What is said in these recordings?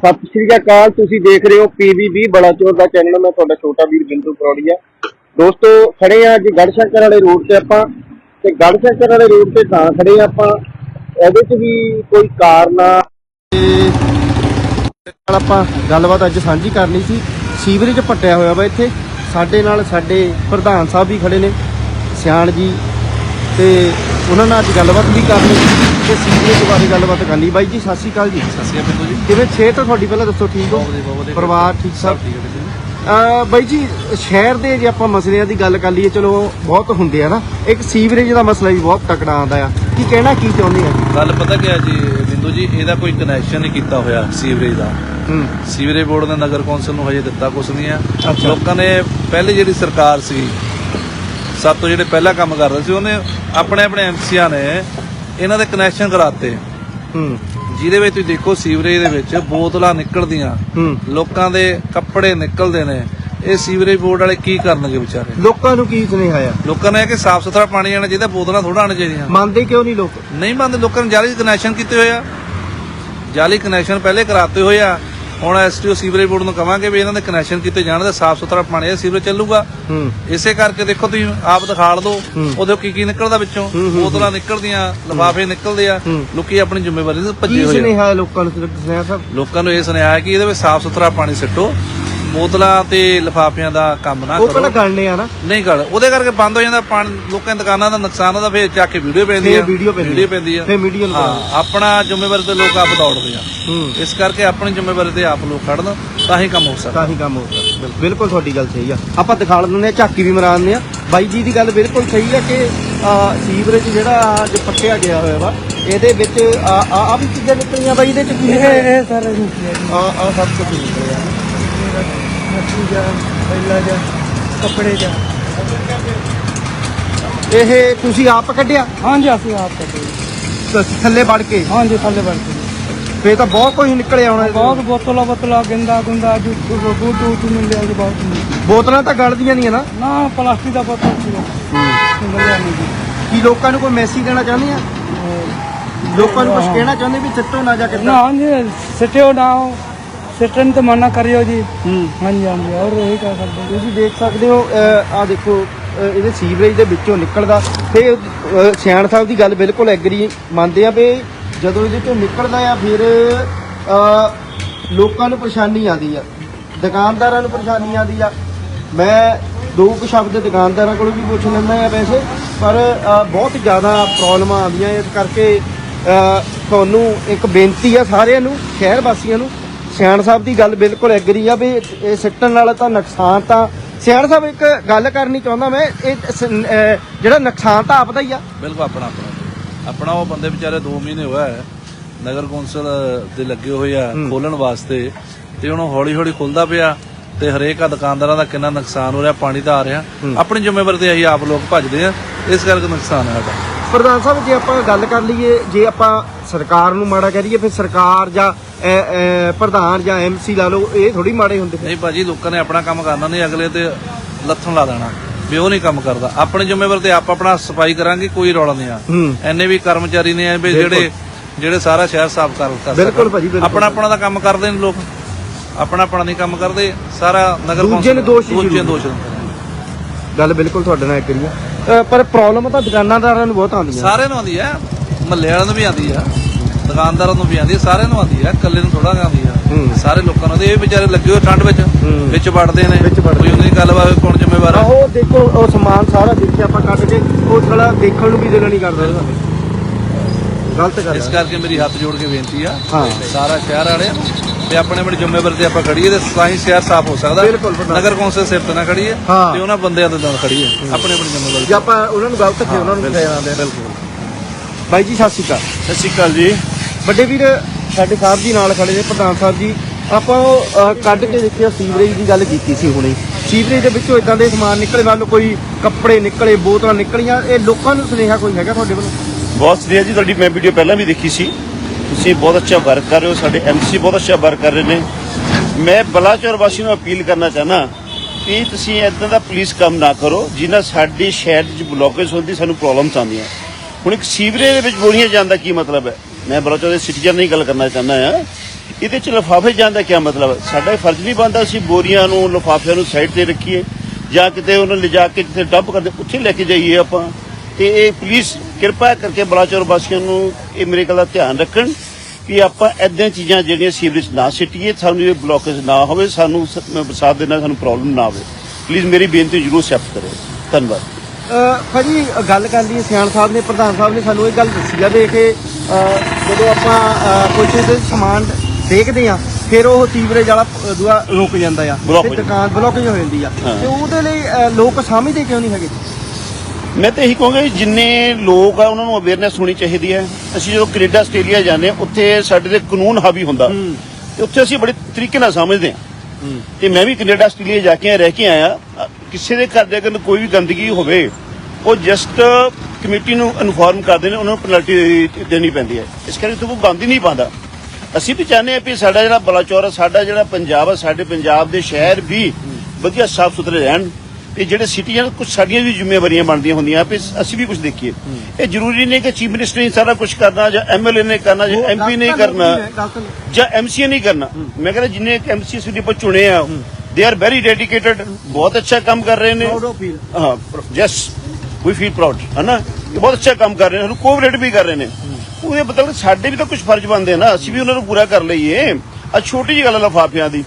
ਸਤਿ ਸ਼੍ਰੀ ਅਕਾਲ, ਤੁਸੀਂ ਦੇਖ ਰਹੇ ਹੋ ਪੀਵੀਬੀ ਬਲਾਚੌਰ ਦਾ ਚੈਨਲ ਮੈਂ ਤੁਹਾਡਾ ਛੋਟਾ ਵੀਰ ਬਿੰਦੂ ਕਰੋੜੀਆ ਦੋਸਤੋ, ਖੜੇ ਆ ਅੱਜ ਗੜਸ਼ੰਕਰ ਵਾਲੇ ਰੋਡ ਤੇ ਆਪਾਂ। ਤੇ ਗੜਸ਼ੰਕਰ ਵਾਲੇ ਰੋਡ ਤੇ ਤਾਂ ਖੜੇ ਆ ਆਪਾਂ। ਇਹਦੇ 'ਚ ਵੀ ਕੋਈ ਕਾਰਨ? ਆ ਨਾਲ ਆਪਾਂ ਗੱਲਬਾਤ ਅੱਜ ਸਾਂਝੀ ਕਰਨੀ ਸੀ। ਸੀਵਰੇਜ ਪੱਟਿਆ ਹੋਇਆ ਵਾ ਇੱਥੇ। ਸਾਡੇ ਨਾਲ ਸਾਡੇ ਪ੍ਰਧਾਨ ਸਾਹਿਬ ਵੀ ਖੜੇ ਨੇ। ਸਿਆਣ ਜੀ ਤੇ ਉਹਨਾਂ ਨਾਲ ਅੱਜ ਗੱਲਬਾਤ ਵੀ ਕਰਨੀ ਤੇ ਸੀਵਰੇਜ ਬਾਰੇ ਗੱਲਬਾਤ ਕਰਨੀ ਬਾਈ ਜੀ ਸਤਿ ਸ਼੍ਰੀ ਅਕਾਲ ਜੀ। ਸਤਿ ਸ਼੍ਰੀ ਅਕਾਲ ਜੀ। ਕਿਵੇਂ? ਸਿਹਤ ਆ ਤੁਹਾਡੀ ਪਹਿਲਾਂ ਦੱਸੋ ਠੀਕ ਹੋ? ਬਹੁਤ ਵਧੀਆ, ਬਹੁਤ ਵਧੀਆ। ਪਰਿਵਾਰ ਠੀਕ ਸਭ? ਠੀਕ ਹੈ ਜੀ। ਅਹ ਬਾਈ ਜੀ ਸ਼ਹਿਰ ਦੇ ਜੇ ਆਪਾਂ ਮਸਲਿਆਂ ਦੀ ਗੱਲ ਕਰ ਲਈਏ ਚਲੋ ਬਹੁਤ ਹੁੰਦੇ ਆ ਨਾ। ਇੱਕ ਸੀਵਰੇਜ ਦਾ ਮਸਲਾ ਵੀ ਬਹੁਤ ਤਕੜਾ ਆਉਂਦਾ ਆ। ਕੀ ਕਹਿਣਾ ਕੀ ਚਾਹੁੰਦੇ ਆ? ਗੱਲ ਪਤਾ ਕੀ ਹੈ ਜੀ ਬਿੰਦੂ ਜੀ ਇਹਦਾ ਕੋਈ ਕਨੈਕਸ਼ਨ ਨਹੀਂ ਕੀਤਾ ਹੋਇਆ ਸੀਵਰੇਜ ਦਾ। ਹੂੰ। ਸੀਵਰੇਜ ਬੋਰਡ ਨੇ ਨਗਰ ਕੌਂਸਲ ਨੂੰ ਹਜੇ ਦਿੱਤਾ ਕੁਛ ਨਹੀਂ ਆ ਅੱਛਾ। ਲੋਕਾਂ ਨੇ ਪਹਿਲੇ ਜਿਹੜੀ ਸਰਕਾਰ ਸੀ ਸਭ ਤੋਂ ਜਿਹੜੇ ਪਹਿਲਾ ਕੰਮ ਕਰ ਰਹੇ ਸੀ ਉਹਨੇ ਆਪਣੇ ਆਪਣੇ ਐਮਸੀਆਂ ਨੇ ਇਹਨਾਂ ਦੇ ਕਨੈਕਸ਼ਨ ਕਰਾਤੇ। ਹੂੰ। ਜਿਹਦੇ ਵਿੱਚ ਤੁਸੀਂ ਦੇਖੋ ਸੀਵਰੇਜ ਦੇ ਵਿੱਚ ਬੋਤਲਾਂ ਨਿਕਲਦੀਆਂ। ਹੂੰ। ਲੋਕਾਂ ਦੇ ਕੱਪੜੇ ਨਿਕਲਦੇ ਨੇ। ਇਹ ਸੀਵਰੇਜ ਬੋਰਡ ਵਾਲੇ ਕੀ ਕਰਨਗੇ ਵਿਚਾਰੇ? ਲੋਕਾਂ ਨੂੰ ਕੀ ਸੁਨੇਹਾ ਆ? ਲੋਕਾਂ ਨੇ ਕਿ ਸਾਫ਼ ਸੁਥਰਾ ਪਾਣੀ ਆਣਾ ਚਾਹੀਦਾ ਬੋਤਲਾਂ ਥੋੜਾ ਆਉਣਾ ਚਾਹੀਦੀਆਂ। ਮੰਨਦੇ ਕਿਉਂ ਨਹੀਂ ਲੋਕ? ਨਹੀਂ ਮੰਨਦੇ ਲੋਕਾਂ ਨੇ ਜਾਲੀ ਕਨੈਕਸ਼ਨ ਕੀਤੇ ਹੋਏ ਆ। ਜਾਲੀ ਕਨੈਕਸ਼ਨ ਪਹਿਲੇ ਕਰਾਤੇ ਹੋਏ ਆ। ਹੁਣ ਐਸਟੀਓ ਸੀਵਰੇਜ ਬੋਰਡ ਨੂੰ ਕਵਾਂਗੇ ਵੀ ਇਹਨਾਂ ਦੇ ਕਨੈਕਸ਼ਨ ਕੀਤੇ ਜਾਣ ਤੇ ਸਾਫ਼ ਸੁਥਰਾ ਪਾਣੀ ਹੈ ਸੀਵਰੇਜ ਚੱਲੂਗਾ। ਇਸੇ ਕਰਕੇ ਦੇਖੋ ਤੁਸੀਂ ਆਪ ਦਿਖਾ ਲਓ ਹੂੰ। ਉਹਦੇ ਕੀ ਕੀ ਨਿਕਲਦਾ ਵਿੱਚੋਂ। ਬੋਤਲਾਂ ਨਿਕਲਦੀਆਂ ਲਿਫਾਫੇ ਨਿਕਲਦੇ ਆ। ਲੋਕੀ ਆਪਣੀ ਜ਼ਿੰਮੇਵਾਰੀ ਤੋਂ ਭੱਜੇ ਹੋਏ ਲੋਕਾਂ ਨੂੰ ਸੁਨੇਹਾ ਸਾਹਿਬ? ਲੋਕਾਂ ਨੂੰ ਇਹ ਸੁਨੇਹਾ ਹੈ ਕਿ ਇਹਦੇ ਵਿੱਚ ਸਾਫ਼ ਸੁਥਰਾ ਪਾਣੀ ਸਿੱਟੋ। ਬੋਤਲਾਂ ਤੇ ਲਿਫਾਫਿਆਂ ਦਾ ਕੰਮ ਨਾ ਉਹ ਕਰੋ। ਪਹਿਲਾਂ ਕਰਨੇ ਆ ਨਾ। ਨਹੀਂ ਗੱਲ ਉਹਦੇ ਕਰਕੇ ਬੰਦ ਹੋ ਜਾਂਦਾ ਪਾਣੀ ਲੋਕਾਂ ਦੀਆਂ ਦੁਕਾਨਾਂ ਦਾ ਨੁਕਸਾਨ ਹੁੰਦਾ ਫਿਰ ਚੱਕ ਕੇ ਵੀਡੀਓ ਪੈਂਦੀ ਫਿਰ ਆ ਵੀਡੀਓ ਪੈਂਦੀ ਵੀਡੀਓ ਪੈਂਦੀ ਆ। ਫਿਰ ਹਾਂ ਆਪਣਾ ਜ਼ਿੰਮੇਵਾਰੀ ਤੇ ਲੋਕ ਆਪ ਦੌੜਦੇ ਆ। ਹੂੰ। ਇਸ ਕਰਕੇ ਆਪਣੀ ਜ਼ਿੰਮੇਵਾਰੀ ਤੇ ਆਪ ਲੋਕ ਖੜਨ ਤਾਂ ਹੀ ਕੰਮ ਹੋ ਸਕਦਾ। ਤਾਂ ਹੀ ਕੰਮ ਹੋ ਸਕਦਾ। ਬਿਲਕੁਲ ਤੁਹਾਡੀ ਗੱਲ ਸਹੀ ਆ। ਆਪਾਂ ਦਿਖਾ ਲੈਂਦੇ ਆ ਝਾਕੀ ਵੀ ਮਰਾ ਦਿੰਦੇ ਆ। ਬਾਈ ਜੀ ਦੀ ਗੱਲ ਬਿਲਕੁਲ ਸਹੀ ਆ ਕਿ ਅਹ, ਸੀਵਰੇਜ ਜਿਹੜਾ ਅੱਜ ਪੱਟਿਆ ਗਿਆ ਹੋਇਆ ਵਾ ਇਹਦੇ ਵਿੱਚ ਆ ਆ ਆਹ ਵੀ ਚੀਜ਼ਾਂ ਨਿਕਲੀਆਂ ਬਾਈ ਇਹਦੇ ਚ ਕੀ ਇਹ ਹੈ? ਇਹ ਸਾਰਾ ਆ ਆ ਸਭ ਕੁਝ ਨਿਕਲਿਆ। ਮੱਛੀ ਜਾ ਪਹਿਲਾ ਜਾ ਕੱਪੜੇ ਜਾ ਇਹ ਤੁਸੀਂ ਆਪ ਕੱਢਿਆ? ਹਾਂਜੀ ਅਸੀਂ ਆਪ th- ਥੱਲੇ ਵੜ ਕੇ? ਹਾਂਜੀ ਥੱਲੇ ਵੜਦੇ ਫੇਰ ਤਾਂ ਬਹੁਤ ਕੁਝ ਨਿਕਲਿਆ ਹੋਣਾ ਬਹੁਤ ਬੋਤਲਾਂ ਬੋਤਲਾਂ ਗੰਦਾ ਗੁੰਦਾ ਜੋ ਬੂਟ ਬੂਟ ਮਿਲਿਆ ਜੀ ਬਹੁਤ। ਬੋਤਲਾਂ ਤਾਂ ਗਲਦੀਆਂ ਨਹੀਂ ਨਾ? ਨਾ ਪਲਾਸਟਿਕ ਦਾ ਬੋਤਲ ਸੀ। ਮਿਲਿਆ ਨਹੀਂ ਜੀ। ਕੀ ਲੋਕਾਂ ਨੂੰ ਕੋਈ ਮੈਸੇਜ ਦੇਣਾ ਚਾਹੁੰਦੇ ਆ? ਲੋਕਾਂ ਨੂੰ ਕੁਝ ਕਹਿਣਾ ਚਾਹੁੰਦੇ ਵੀ ਸਿੱਟੋ ਨਾ ਜਾ ਕੇ ਨਾ ਹਾਂਜੀ ਸਿੱਟਿਓ ਨਾ। ਸਿੱਟਣ ਤੇ ਮਨਾ ਕਰਿਓ ਜੀ। ਹੂੰ। ਹਾਂਜੀ ਹਾਂਜੀ ਔਰ ਇਹ ਕਹਿ ਸਕਦੇ ਤੁਸੀਂ ਦੇਖ ਸਕਦੇ ਹੋ ਆ ਦੇਖੋ ਅਹ ਇਹਦੇ ਸੀਵਰੇਜ ਦੇ ਵਿੱਚੋਂ ਨਿਕਲਦਾ। ਤੇ ਅਹ ਸਿਆਣ ਸਾਹਿਬ ਦੀ ਗੱਲ ਬਿਲਕੁਲ ਐਗਰੀ ਮੰਨਦੇ ਆ ਵੀ ਜਦੋਂ ਇਹਦੇ ਚੋਂ ਨਿਕਲਦਾ ਆ ਫਿਰ ਅਹ ਲੋਕਾਂ ਨੂੰ ਪਰੇਸ਼ਾਨੀ ਆਉਂਦੀ ਆ। ਦੁਕਾਨਦਾਰਾਂ ਨੂੰ ਪਰੇਸ਼ਾਨੀ ਆਉਂਦੀ ਆ। ਮੈਂ ਦੋ ਕੁ ਸ਼ਬਦ ਦੁਕਾਨਦਾਰਾਂ ਕੋਲੋਂ ਵੀ ਪੁੱਛ ਲੈਂਦਾ ਆ ਵੈਸੇ ਪਰ ਅਹ ਬਹੁਤ ਜ਼ਿਆਦਾ ਪ੍ਰੋਬਲਮਾਂ ਆਉਂਦੀਆਂ ਇਸ ਕਰਕੇ ਅਹ ਤੁਹਾਨੂੰ ਇੱਕ ਬੇਨਤੀ ਆ ਸਾਰਿਆਂ ਨੂੰ ਸ਼ਹਿਰ ਵਾਸੀਆਂ ਨੂੰ ਸਿਆਣ ਸਾਹਿਬ ਦੀ ਗੱਲ ਬਿਲਕੁਲ ਐਗਰੀ ਆ ਵੀ ਇਹ ਸਿੱਟਣ ਨਾਲ ਤਾਂ ਨੁਕਸਾਨ ਤਾਂ ਸਿਆਣ ਸਾਹਿਬ ਇੱਕ ਗੱਲ ਕਰਨੀ ਚਾਹੁੰਦਾ ਮੈਂ ਇਹ ਸ- ਅਹ ਜਿਹੜਾ ਨੁਕਸਾਨ ਤਾਂ ਆਪਦਾ ਹੀ ਆ। ਬਿਲਕੁਲ ਆਪਣਾ ਆਪਣਾ। ਆਪਣਾ ਉਹ ਬੰਦੇ ਵਿਚਾਰੇ 2 ਮਹੀਨੇ ਹੋਇਆ ਹੈ ਨਗਰ ਕੌਂਸਲ ਦੇ ਲੱਗੇ ਹੋਏ ਆ ਖੋਲਣ ਵਾਸਤੇ ਤੇ ਹੁਣ ਹੌਲੀ ਹੌਲੀ ਖੁੱਲਦਾ ਪਿਆ ਤੇ ਹਰੇਕ ਆ ਦੁਕਾਨਦਾਰਾਂ ਦਾ ਕਿੰਨਾ ਨੁਕਸਾਨ ਹੋ ਰਿਹਾ ਪਾਣੀ ਤਾਂ ਆ ਰਿਹਾ। ਆਪਣੀ ਜ਼ਿੰਮੇਵਾਰੀ ਤੇ ਅਸੀਂ ਆਪ ਲੋਕ ਭੱਜਦੇ ਆ ਇਸ ਕਰਕੇ ਨੁਕਸਾਨ ਹੈ ਸਾਡਾ। ਪ੍ਰਧਾਨ ਸਾਹਿਬ ਜੇ ਆਪਾਂ ਗੱਲ ਕਰ ਲਈਏ ਜੇ ਆਪਾਂ ਸਰਕਾਰ ਨੂੰ ਮਾੜਾ ਕਰੀਏ ਫਿਰ ਸਰਕਾਰ ਜਾਂ ਪ੍ਰਧਾਨ ਜਾਂ ਐਮਸੀ ਲਾ ਲਓ ਇਹ ਥੋੜੀ ਮਾੜੇ ਹੁੰਦੇ ਨਹੀਂ ਭਾਜੀ ਲੋਕਾਂ ਨੇ ਆਪਣਾ ਕੰਮ ਕਰਨਾ ਨਹੀਂ ਅਗਲੇ ਤੇ ਲੱਥਣ ਲਾ ਦੇਣਾ। ਵੀ ਉਹ ਨਹੀਂ ਕੰਮ ਕਰਦਾ। ਆਪਣੀ ਜ਼ਿੰਮੇਵਾਰੀ ਤੇ ਆਪ ਆਪਣਾ ਸਫ਼ਾਈ ਕਰਾਂਗੇ ਕੋਈ ਰੌਲਾ ਨਹੀਂ ਆ। ਹੂੰ। ਐਨੇ ਵੀ ਕਰਮਚਾਰੀ ਨੇ ਆ ਵੀ ਜਿਹੜੇ ਜਿਹੜੇ ਸਾਰਾ ਸ਼ਹਿਰ ਸਾਫ਼ ਕਰ ਕਰ ਬਿਲਕੁਲ। ਭਾਜੀ। ਆਪਣਾ ਆਪਣਾ ਦਾ ਕੰਮ ਕਰਦੇ ਨੇ ਲੋਕ। ਆਪਣਾ ਆਪਣਾ ਨਹੀਂ ਕੰਮ ਕਰਦੇ ਸਾਰਾ ਨਗਰ ਦੂਜੇ ਨੂੰ ਦੋਸ਼ ਹੀ ਦੂਜੇ ਦੋਸ਼। ਗੱਲ ਬਿਲਕੁਲ ਤੁਹਾਡੇ ਨਾਲ ਅਹ, ਪਰ ਪ੍ਰੋਬਲਮ ਤਾਂ ਦੁਕਾਨਾਦਾਰਾਂ ਨੂੰ ਬਹੁਤ ਆਉਂਦੀਆਂ। ਸਾਰਿਆਂ ਨੂੰ ਆਉਂਦੀ ਆ। ਮਹੱਲੇ ਵਾਲਿਆਂ ਨੂੰ ਵੀ ਆਉਂਦੀ ਆ। ਦੁਕਾਨਦਾਰਾਂ ਨੂੰ ਵੀ ਆਉਂਦੀ ਆ ਸਾਰਿਆਂ ਨੂੰ ਆਉਂਦੀ ਆ ਇਕੱਲੇ ਨੂੰ ਥੋੜਾ ਆਉਂਦੀ ਹੂੰ। ਆ ਸਾਰੇ ਲੋਕਾਂ ਨੂੰ ਤੇ ਇਹ ਵਿਚਾਰੇ ਲੱਗੇ ਹੋਏ ਠੰਡ ਵਿੱਚ। ਵਿੱਚ ਵੜਦੇ ਨੇ। ਕੋਈ ਉਹਦੀ ਗੱਲਬਾਤ ਕੌਣ ਜ਼ਿੰਮੇਵਾਰ ਆ ਆਹੋ ਦੇਖੋ ਉਹ ਸਮਾਨ ਸਾਰਾ ਦੇਖਿਆ ਆਪਾਂ ਕੱਢ ਕੇ ਉਹ ਸਾਲਾ ਦੇਖਣ ਨੂੰ ਵੀ ਦਿਲ ਨਹੀਂ ਕਰਦਾ ਇਹਦਾ। ਗਲਤ ਗੱਲ ਇਸ। ਕਰਕੇ ਮੇਰੀ ਹੱਥ ਜੋੜ ਕੇ ਬੇਨਤੀ ਆ ਹਾਂ। ਸਾਰਾ ਸ਼ਹਿਰ ਵਾਲਿਆਂ ਨੂੰ ਤੇ ਆਪਣੇ ਆਪਣੀ ਜ਼ਿੰਮੇਵਾਰੀ ਤੇ ਆਪਾਂ ਖੜੀਏ ਤੇ ਤਾਂ ਹੀ ਸ਼ਹਿਰ ਸਾਫ਼ ਹੋ ਸਕਦਾ। ਨਗਰ ਕੌਂਸਲ ਸਿਰ ਤੇ ਨਾ ਖੜੀਏ। ਤੇ ਉਹਨਾਂ ਬੰਦਿਆਂ ਦੇ ਨਾਲ ਖੜੀਏ ਆਪਣੀ ਆਪਣੀ ਜ਼ਿੰਮੇਵਾਰੀ ਜੇ ਆਪਾਂ ਉਹਨਾਂ ਨੂੰ ਗਲਤ ਕਿਹਾ ਉਹਨਾਂ ਨੂੰ ਕਹਿ ਆਂਦੇ ਬਿਲਕੁਲ ਬਾਈ ਜੀ ਸਤਿ ਸ਼੍ਰੀ ਅਕਾਲ। ਸਤਿ ਸ਼੍ਰੀ ਅਕਾਲ ਜੀ। ਵੱਡੇ ਵੀਰ ਸਾਡੇ ਸਾਹਿਬ ਜੀ ਨਾਲ ਖੜੇ ਨੇ ਪ੍ਰਧਾਨ ਸਾਹਿਬ ਜੀ। ਆਪਾਂ ਉਹ ਅਹ, ਕੱਢ ਕੇ ਦੇਖਿਆ ਸੀਵਰੇਜ ਦੀ ਗੱਲ ਕੀਤੀ ਸੀ ਹੁਣੇ। ਸੀਵਰੇਜ ਦੇ ਵਿੱਚੋਂ ਇਦਾਂ ਦੇ ਸਮਾਨ ਨਿਕਲੇ ਮੰਨ ਲਓ ਕੋਈ ਕੱਪੜੇ ਨਿਕਲੇ ਬੋਤਲਾਂ ਨਿਕਲੀਆਂ ਇਹ ਲੋਕਾਂ ਨੂੰ ਸੁਨੇਹਾ ਕੋਈ ਹੈਗਾ ਤੁਹਾਡੇ ਵੱਲੋਂ? ਬਹੁਤ ਵਧੀਆ ਜੀ ਤੁਹਾਡੀ ਮੈਂ ਵੀਡੀਓ ਪਹਿਲਾਂ ਵੀ ਦੇਖੀ ਸੀ। ਤੁਸੀਂ ਬਹੁਤ ਅੱਛਾ ਵਰਕ ਕਰ ਰਹੇ ਹੋ ਸਾਡੇ ਐਮਸੀ ਬਹੁਤ ਅੱਛਾ ਵਰਕ ਕਰ ਰਹੇ ਨੇ। ਮੈਂ ਬਲਾਚੌਰ ਵਾਸੀ ਨੂੰ ਅਪੀਲ ਕਰਨਾ ਚਾਹਨਾ ਕਿ ਤੁਸੀਂ ਇਦਾਂ ਦਾ ਪੁਲਿਸ ਕੰਮ ਨਾ ਕਰੋ ਜਿਨ੍ਹਾਂ ਸਾਡੀ ਸ਼ਹਿਰ 'ਚ ਬਲੋਕੇਜ ਹੁੰਦੀ ਸਾਨੂੰ ਪ੍ਰੋਬਲਮਸ ਆਉਂਦੀਆਂ। ਹੁਣ ਇੱਕ ਸੀਵਰੇਜ ਦੇ ਵਿੱਚ ਗੋਲੀਆਂ ਜਾਣ ਦਾ ਕੀ ਮਤਲਬ ਹੈ? ਮੈਂ ਬਲੋਚੋ ਦੇ ਸਿਟੀਜ਼ਨ ਨਹੀਂ ਗੱਲ ਕਰਨਾ ਚਾਹੁੰਦਾ ਆ ਇਹਦੇ ਚ ਲਿਫਾਫੇ ਜਾਣ ਦਾ ਕੀ ਮਤਲਬ? ਸਾਡਾ ਇਹ ਫਰਜ਼ ਨਹੀਂ ਬਣਦਾ ਅਸੀਂ ਬੋਰੀਆਂ ਨੂੰ ਲਿਫਾਫਿਆਂ ਨੂੰ ਸਾਈਡ ਤੇ ਰੱਖੀਏ ਜਾਂ ਕਿਤੇ ਉਹਨਾਂ ਲਿਜਾ ਕੇ ਜਿੱਥੇ ਡੱਬ ਕਰਦੇ ਉੱਥੇ ਲੈ ਕੇ ਜਾਈਏ ਆਪਾਂ। ਤੇ ਇਹ ਪੁਲਿਸ ਕਿਰਪਾ ਕਰਕੇ ਬਲਾਚੌਰ ਵਾਸੀਆਂ ਨੂੰ ਇਹ ਮੇਰੇ ਗੱਲ ਦਾ ਧਿਆਨ ਰੱਖਣ ਕਿ ਆਪਾਂ ਐਦਾਂ ਚੀਜ਼ਾਂ ਜਿਹੜੀਆਂ ਸੀਵਰੇਜ ਨਾ ਸਿੱਟੀਏ ਸਾਨੂੰ ਇਹ ਬਲੋਕੇਜ ਨਾ ਹੋਵੇ ਸਾਨੂੰ ਬਰਸਾਤ ਦੇ ਨਾਲ ਸਾਨੂੰ ਪ੍ਰੋਬਲਮ ਨਾ ਆਵੇ। ਪਲੀਜ਼ ਮੇਰੀ ਬੇਨਤੀ ਜ਼ਰੂਰ ਐਕਸੈਪਟ ਕਰਿਓ ਧੰਨਵਾਦ। ਅ, ਭਾਜੀ ਗੱਲ ਕਰ ਲਈ ਸਿਆਣ ਸਾਹਿਬ ਨੇ ਪ੍ਰਧਾਨ ਸਾਹਿਬ ਨੇ ਸਾਨੂੰ ਇਹ ਗੱਲ ਦੱਸੀ ਆ ਵੀ ਕਿ ਜਦੋਂ ਆਪਾਂ ਚੀਜ਼ ਦੇ ਸਮਾਨ ਦੇਖਦੇ ਆ ਫਿਰ ਉਹ ਸੀਵਰੇਜ ਵਾਲਾ ਦੂਆ ਰੁਕ ਜਾਂਦਾ ਆ। Block ਹੋ। ਦੁਕਾਨ ਬਲੌਕੇਜ ਹੋ ਜਾਂਦੀ ਆ। ਹਾਂ। ਤੇ ਉਹਦੇ ਲਈ ਅ, ਲੋਕ ਸਮਝਦੇ ਕਿਉਂ ਨਹੀਂ ਹੈਗੇ? ਮੈਂ ਤਾਂ ਇਹੀ ਕਹਾਂਗਾ ਜਿੰਨੇ ਲੋਕ ਆ ਉਹਨਾਂ ਨੂੰ ਅਵੇਅਰਨੈਸ ਹੋਣੀ ਚਾਹੀਦੀ ਹੈ। ਅਸੀਂ ਜਦੋਂ ਕੈਨੇਡਾ ਆਸਟ੍ਰੇਲੀਆ ਜਾਂਦੇ ਹਾਂ ਉੱਥੇ ਸਾਡੇ ਦੇ ਕਾਨੂੰਨ ਹਾਵੀ ਹੁੰਦਾ। ਤੇ ਉੱਥੇ ਅਸੀਂ ਬੜੇ ਤਰੀਕੇ ਨਾਲ ਸਮਝਦੇ ਹਾਂ। ਤੇ ਮੈਂ ਵੀ ਕੈਨੇਡਾ ਆਸਟ੍ਰੇਲੀਆ ਜਾ ਕੇ ਰਹਿ ਕੇ ਆਇਆ। ਕਿਸੇ ਦੇ ਘਰ ਦੇ ਅਗਰ ਕੋਈ ਵੀ ਗੰਦਗੀ ਹੋਵੇ ਉਹ ਜਸਟ ਕਮੇਟੀ ਨੂੰ ਇਨਫੋਰਮ ਕਰਦੇ ਨੇ ਉਹਨਾਂ ਨੂੰ ਪੈਨਲਟੀ ਦੇਣੀ ਪੈਂਦੀ ਹੈ। ਇਸ ਕਰਕੇ ਉਹ ਗੰਦ ਹੀ ਨਹੀਂ ਪਾਉਂਦਾ। ਅਸੀਂ ਵੀ ਚਾਹੁੰਦੇ ਹਾਂ ਵੀ ਸਾਡਾ ਜਿਹੜਾ ਬਲਾਚੌਰ ਆ ਸਾਡਾ ਜਿਹੜਾ ਪੰਜਾਬ ਆ ਸਾਡੇ ਪੰਜਾਬ ਦੇ ਸ਼ਹਿਰ ਵੀ ਵਧੀਆ ਸਾਫ਼ ਸੁਥਰੇ ਰਹਿਣ। ਤੇ ਜਿਹੜੇ ਸਿਟੀਜ਼ਨ ਕੁਝ ਸਾਡੀਆਂ ਵੀ ਜ਼ਿੰਮੇਵਾਰੀਆਂ ਬਣਦੀਆਂ ਹੁੰਦੀਆਂ ਵੀ ਅਸੀਂ ਵੀ ਕੁਝ ਦੇਖੀਏ। ਇਹ ਜ਼ਰੂਰੀ ਨਹੀਂ ਕਿ ਚੀਫ ਮਿਨਿਸਟਰ ਨੇ ਸਾਰਾ ਕੁਝ ਕਰਨਾ ਜਾਂ ਐਮਐਲਏ ਨੇ ਕਰਨਾ ਜਾਂ ਐਮਪੀ ਨੇ ਕਰਨਾ ਜਾਂ ਐਮਸੀਏ ਨਹੀਂ ਕਰਨਾ। ਮੈਂ ਕਹਿੰਦਾ ਜਿੰਨੇ ਐਮਸੀ ਸਿਟੀ ਪਰ ਚੁਣੇ ਆ ਦੇ ਆਰ ਵੈਰੀ ਡੈਡੀਕੇਟਡ ਬਹੁਤ ਅੱਛਾ ਕੰਮ ਕਰ ਰਹੇ ਨੇ। ਹਾਂ ਜਸ ਵੀ ਫੀਲ ਪ੍ਰਾਊਡ ਹਨਾ? ਇਹ ਬਹੁਤ ਅੱਛਾ ਕੰਮ ਕਰ ਰਹੇ ਨੇ ਸਾਨੂੰ ਕੋਆਪਰੇਟ ਵੀ ਕਰ ਰਹੇ ਨੇ। ਉਹਦੇ ਮਤਲਬ ਸਾਡੇ ਵੀ ਤਾਂ ਕੁਝ ਫਰਜ਼ ਬਣਦੇ ਨਾ ਅਸੀਂ ਵੀ ਉਹਨਾਂ ਨੂੰ ਪੂਰਾ ਕਰ ਲਈਏ। ਆ ਛੋਟੀ ਜਿਹੀ ਗੱਲ ਲਿਫਾਫਿਆਂ ਦੀ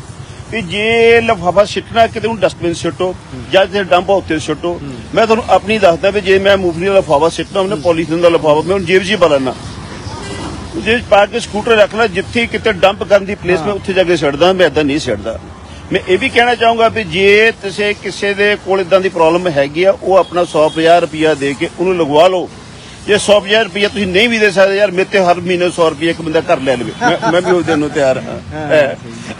ਵੀ ਜੇ ਲਿਫਾਫਾ ਸਿੱਟਣਾ ਕਿਤੇ ਉਹਨੂੰ ਡਸਟਬਿਨ ਸਿੱਟੋ ਜਾਂ ਜੇ ਡੰਪ ਉੱਤੇ ਸਿੱਟੋ ਮੈਂ ਤੁਹਾਨੂੰ ਆਪਣੀ ਦੱਸਦਾ ਵੀ ਜੇ ਮੈਂ ਮੂੰਗਫਲੀ ਦਾ ਲਿਫਾਫਾ ਸਿੱਟਣਾ ਉਹਨੇ ਪੋਲੀਥੀਨ ਦਾ ਲਿਫਾਫਾ ਮੈਂ ਉਹਨੂੰ ਜੇਬ 'ਚ ਹੀ ਪਾ ਲੈਣਾ ਜੇ ਪਾ ਕੇ ਸਕੂਟਰ ਰੱਖ ਲੈ ਜਿੱਥੇ ਕਿਤੇ ਡੰਪ ਕਰਨ ਦੀ ਪਲੇਸ ਮੈਂ ਉੱਥੇ ਜਾ ਕੇ ਸਿੱਟਦਾ ਮੈਂ ਇਦਾਂ ਨਹੀਂ ਸਿੱਟਦਾ। ਮੈਂ ਇਹ ਵੀ ਕਹਿਣਾ ਚਾਹੂੰਗਾ ਵੀ ਜੇ ਤੁਸੀਂ ਕਿਸੇ ਦੇ ਕੋਲ ਇਦਾਂ ਦੀ ਪ੍ਰੋਬਲਮ ਹੈਗੀ ਆ ਉਹ ਆਪਣਾ 100 ਰੁਪਿਆ ਦੇ ਕੇ ਉਹਨੂੰ ਲਗਵਾ ਲਓ। ਜੇ 100 ਰੁਪਿਆ ਤੁਸੀਂ ਨਹੀਂ ਵੀ ਦੇ ਸਕਦੇ ਯਾਰ ਮੇਰੇ ਤੇ ਹਰ ਮਹੀਨੇ 100 ਰੁਪਿਆ ਇੱਕ ਬੰਦਾ ਘਰ ਲੈ ਲਵੇ। ਮੈਂ- ਵੀ ਉਸ ਦਿਨ ਨੂੰ ਤਿਆਰ ਹਾਂ।